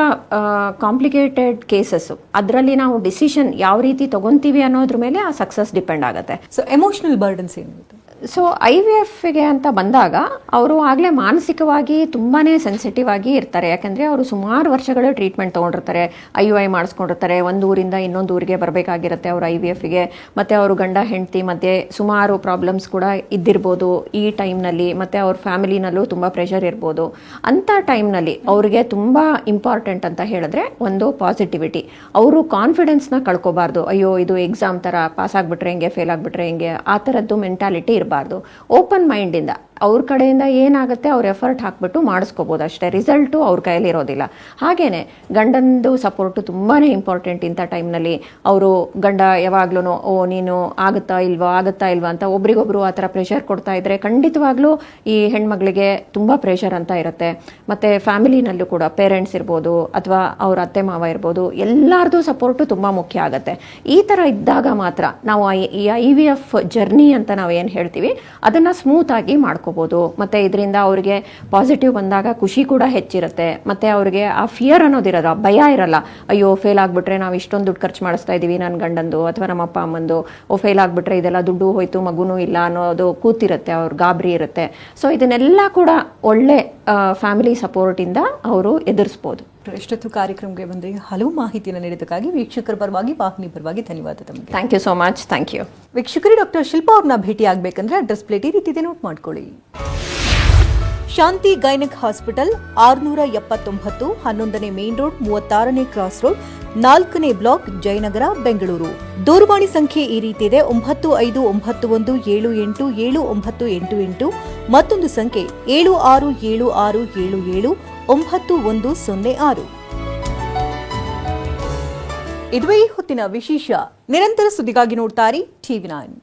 ಕಾಂಪ್ಲಿಕೇಟೆಡ್ ಕೇಸಸ್ಸು ಅದರಲ್ಲಿ ನಾವು ಡಿಸಿಷನ್ ಯಾವ ರೀತಿ ತಗೊಂತೀವಿ ಅನ್ನೋದ್ರ ಮೇಲೆ ಆ ಸಕ್ಸಸ್ ಡಿಪೆಂಡ್ ಆಗುತ್ತೆ. ಸೊ ಎಮೋಷನಲ್ ಬರ್ಡನ್ಸ್ ಏನಿರುತ್ತೆ? ಸೊ ಐ ವಿ ಎಫ್ಗೆ ಅಂತ ಬಂದಾಗ ಅವರು ಆಗಲೇ ಮಾನಸಿಕವಾಗಿ ತುಂಬಾ ಸೆನ್ಸಿಟಿವ್ ಆಗಿ ಇರ್ತಾರೆ. ಯಾಕೆಂದರೆ ಅವರು ಸುಮಾರು ವರ್ಷಗಳು ಟ್ರೀಟ್ಮೆಂಟ್ ತೊಗೊಂಡಿರ್ತಾರೆ. ಐ ಯು ಐ ಮಾಡಿಸ್ಕೊಂಡಿರ್ತಾರೆ. ಒಂದು ಊರಿಂದ ಇನ್ನೊಂದು ಊರಿಗೆ ಬರಬೇಕಾಗಿರುತ್ತೆ ಅವ್ರ ಐ ವಿ ಎಫ್ಗೆ ಮತ್ತು ಅವರು ಗಂಡ, ಹೆಂಡತಿ ಮಧ್ಯೆ ಸುಮಾರು ಪ್ರಾಬ್ಲಮ್ಸ್ ಕೂಡ ಇದ್ದಿರ್ಬೋದು ಈ ಟೈಮ್ನಲ್ಲಿ ಮತ್ತು ಅವ್ರ ಫ್ಯಾಮಿಲಿನಲ್ಲೂ ತುಂಬ ಪ್ರೆಷರ್ ಇರ್ಬೋದು. ಅಂಥ ಟೈಮ್ನಲ್ಲಿ ಅವರಿಗೆ ತುಂಬ ಇಂಪಾರ್ಟೆಂಟ್ ಅಂತ ಹೇಳಿದ್ರೆ ಒಂದು ಪಾಸಿಟಿವಿಟಿ ಅವರು ಕಾನ್ಫಿಡೆನ್ಸ್ನ ಕಳ್ಕೊಬಾರ್ದು. ಅಯ್ಯೋ, ಇದು ಎಕ್ಸಾಮ್ ಥರ ಪಾಸ್ ಆಗಿಬಿಟ್ರೆ ಹೆಂಗೆ ಫೇಲ್ ಆಗಿಬಿಟ್ರೆ ಹೆಂಗೆ? ಆ ಥರದ್ದು ಮೆಂಟಾಲಿಟಿ ಇರಬಾರ್ದು ಓಪನ್ ಮೈಂಡಿಂದ ಅವ್ರ ಕಡೆಯಿಂದ ಏನಾಗುತ್ತೆ ಅವ್ರ ಎಫರ್ಟ್ ಹಾಕ್ಬಿಟ್ಟು ಮಾಡಿಸ್ಕೋಬೋದು ಅಷ್ಟೇ. ರಿಸಲ್ಟು ಅವ್ರ ಕೈಯಲ್ಲಿ ಇರೋದಿಲ್ಲ. ಹಾಗೇನೆ ಗಂಡಂದು ಸಪೋರ್ಟು ತುಂಬಾ ಇಂಪಾರ್ಟೆಂಟ್ ಇಂಥ ಟೈಮ್ನಲ್ಲಿ ಅವರು ಗಂಡ ಯಾವಾಗ್ಲೂ ಓ, ನೀನು ಆಗುತ್ತಾ ಇಲ್ವಾ ಆಗುತ್ತಾ ಇಲ್ವಾ ಅಂತ ಒಬ್ರಿಗೊಬ್ರು ಆ ಥರ ಪ್ರೆಷರ್ ಕೊಡ್ತಾ ಇದ್ರೆ ಖಂಡಿತವಾಗ್ಲೂ ಈ ಹೆಣ್ಮಗಳಿಗೆ ತುಂಬ ಪ್ರೆಷರ್ ಅಂತ ಇರುತ್ತೆ. ಮತ್ತು ಫ್ಯಾಮಿಲಿನಲ್ಲೂ ಕೂಡ ಪೇರೆಂಟ್ಸ್ ಇರ್ಬೋದು ಅಥವಾ ಅವ್ರ ಅತ್ತೆ ಮಾವ ಇರ್ಬೋದು ಎಲ್ಲರದು ಸಪೋರ್ಟು ತುಂಬ ಮುಖ್ಯ ಆಗುತ್ತೆ. ಈ ಥರ ಇದ್ದಾಗ ಮಾತ್ರ ನಾವು ಈ ಐ ವಿ ಎಫ್ ಜರ್ನಿ ಅಂತ ನಾವು ಏನು ಹೇಳ್ತೀವಿ, ಅದನ್ನು ಸ್ಮೂತ್ ಆಗಿ ಮಾಡ್ಕೋಬೋದು. ಮತ್ತೆ ಇದರಿಂದ ಅವ್ರಿಗೆ ಪಾಸಿಟಿವ್ ಬಂದಾಗ ಖುಷಿ ಕೂಡ ಹೆಚ್ಚಿರುತ್ತೆ. ಮತ್ತೆ ಅವ್ರಿಗೆ ಆ ಫಿಯರ್ ಅನ್ನೋದಿರಲ್ಲ, ಆ ಭಯ ಇರಲ್ಲ. ಅಯ್ಯೋ ಫೇಲ್ ಆಗ್ಬಿಟ್ರೆ ನಾವು ಇಷ್ಟೊಂದು ದುಡ್ಡು ಖರ್ಚು ಮಾಡಿಸ್ತಾ ಇದೀವಿ ನನ್ನ ಗಂಡಂದು ಅಥವಾ ನಮ್ಮ ಅಪ್ಪ ಅಮ್ಮಂದು. ಓ ಫೇಲ್ ಆಗ್ಬಿಟ್ರೆ ಇದೆಲ್ಲ ದುಡ್ಡು ಹೋಯ್ತು, ಮಗುನೂ ಇಲ್ಲ ಅನ್ನೋದು ಕೂತಿರುತ್ತೆ, ಅವ್ರ ಗಾಬರಿ ಇರುತ್ತೆ. ಸೊ ಇದನ್ನೆಲ್ಲ ಕೂಡ ಒಳ್ಳೆ ಫ್ಯಾಮಿಲಿ ಸಪೋರ್ಟಿಂದ ಅವರು ಎದುರಿಸ್ಬೋದು. ಎಷ್ಟೊತ್ತು ಕಾರ್ಯಕ್ರಮಕ್ಕೆ ಬಂದು ಹಲವು ಮಾಹಿತಿಯನ್ನು ನೀಡಿದ್ದಕ್ಕಾಗಿ ವೀಕ್ಷಕರ ಪರವಾಗಿ ವಾಹಿನಿ ಪರವಾಗಿ ಧನ್ಯವಾದ ತಮಗೆ. Thank you so much thank you ವೀಕ್ಷಕರಿ doctor Shilpa ಅವ್ರನ್ನ ಭೇಟಿ ಆಗಬೇಕಂದ್ರೆ ಅಡ್ರೆಸ್ ಪ್ಲೇಟ್ ಈ ರೀತಿ ನೋಟ್ ಮಾಡ್ಕೊಳ್ಳಿ. ಶಾಂತಿ ಗೈನಕ್ ಹಾಸ್ಪಿಟಲ್ ಆರುನೂರ ಎಪ್ಪತ್ತೊಂಬತ್ತು ಹನ್ನೊಂದನೇ ಮೇನ್ ರೋಡ್ ಮೂವತ್ತಾರನೇ ಕ್ರಾಸ್ ರೋಡ್ ನಾಲ್ಕನೇ ಬ್ಲಾಕ್ ಜಯನಗರ ಬೆಂಗಳೂರು. ದೂರವಾಣಿ ಸಂಖ್ಯೆ ಈ ರೀತಿ ಇದೆ. ಒಂಬತ್ತು ಐದು ಒಂಬತ್ತು ಒಂದು ಏಳು ಎಂಟು ಏಳು ಒಂಬತ್ತು ಎಂಟು ಎಂಟು. ಮತ್ತೊಂದು ಸಂಖ್ಯೆ ಏಳು ಆರು ಏಳು ಆರು ಏಳು ಏಳು. ಒಂಬತ್ತು ಒಂದು ಸೊನ್ನೆ ಆರು. ಇದುವೇ ಹೊತ್ತಿನ ವಿಶೇಷ ನಿರಂತರ ಸುದ್ದಿಗಾಗಿ ನೋಡ್ತಾರೆ ಟಿವಿ ನೈನ್.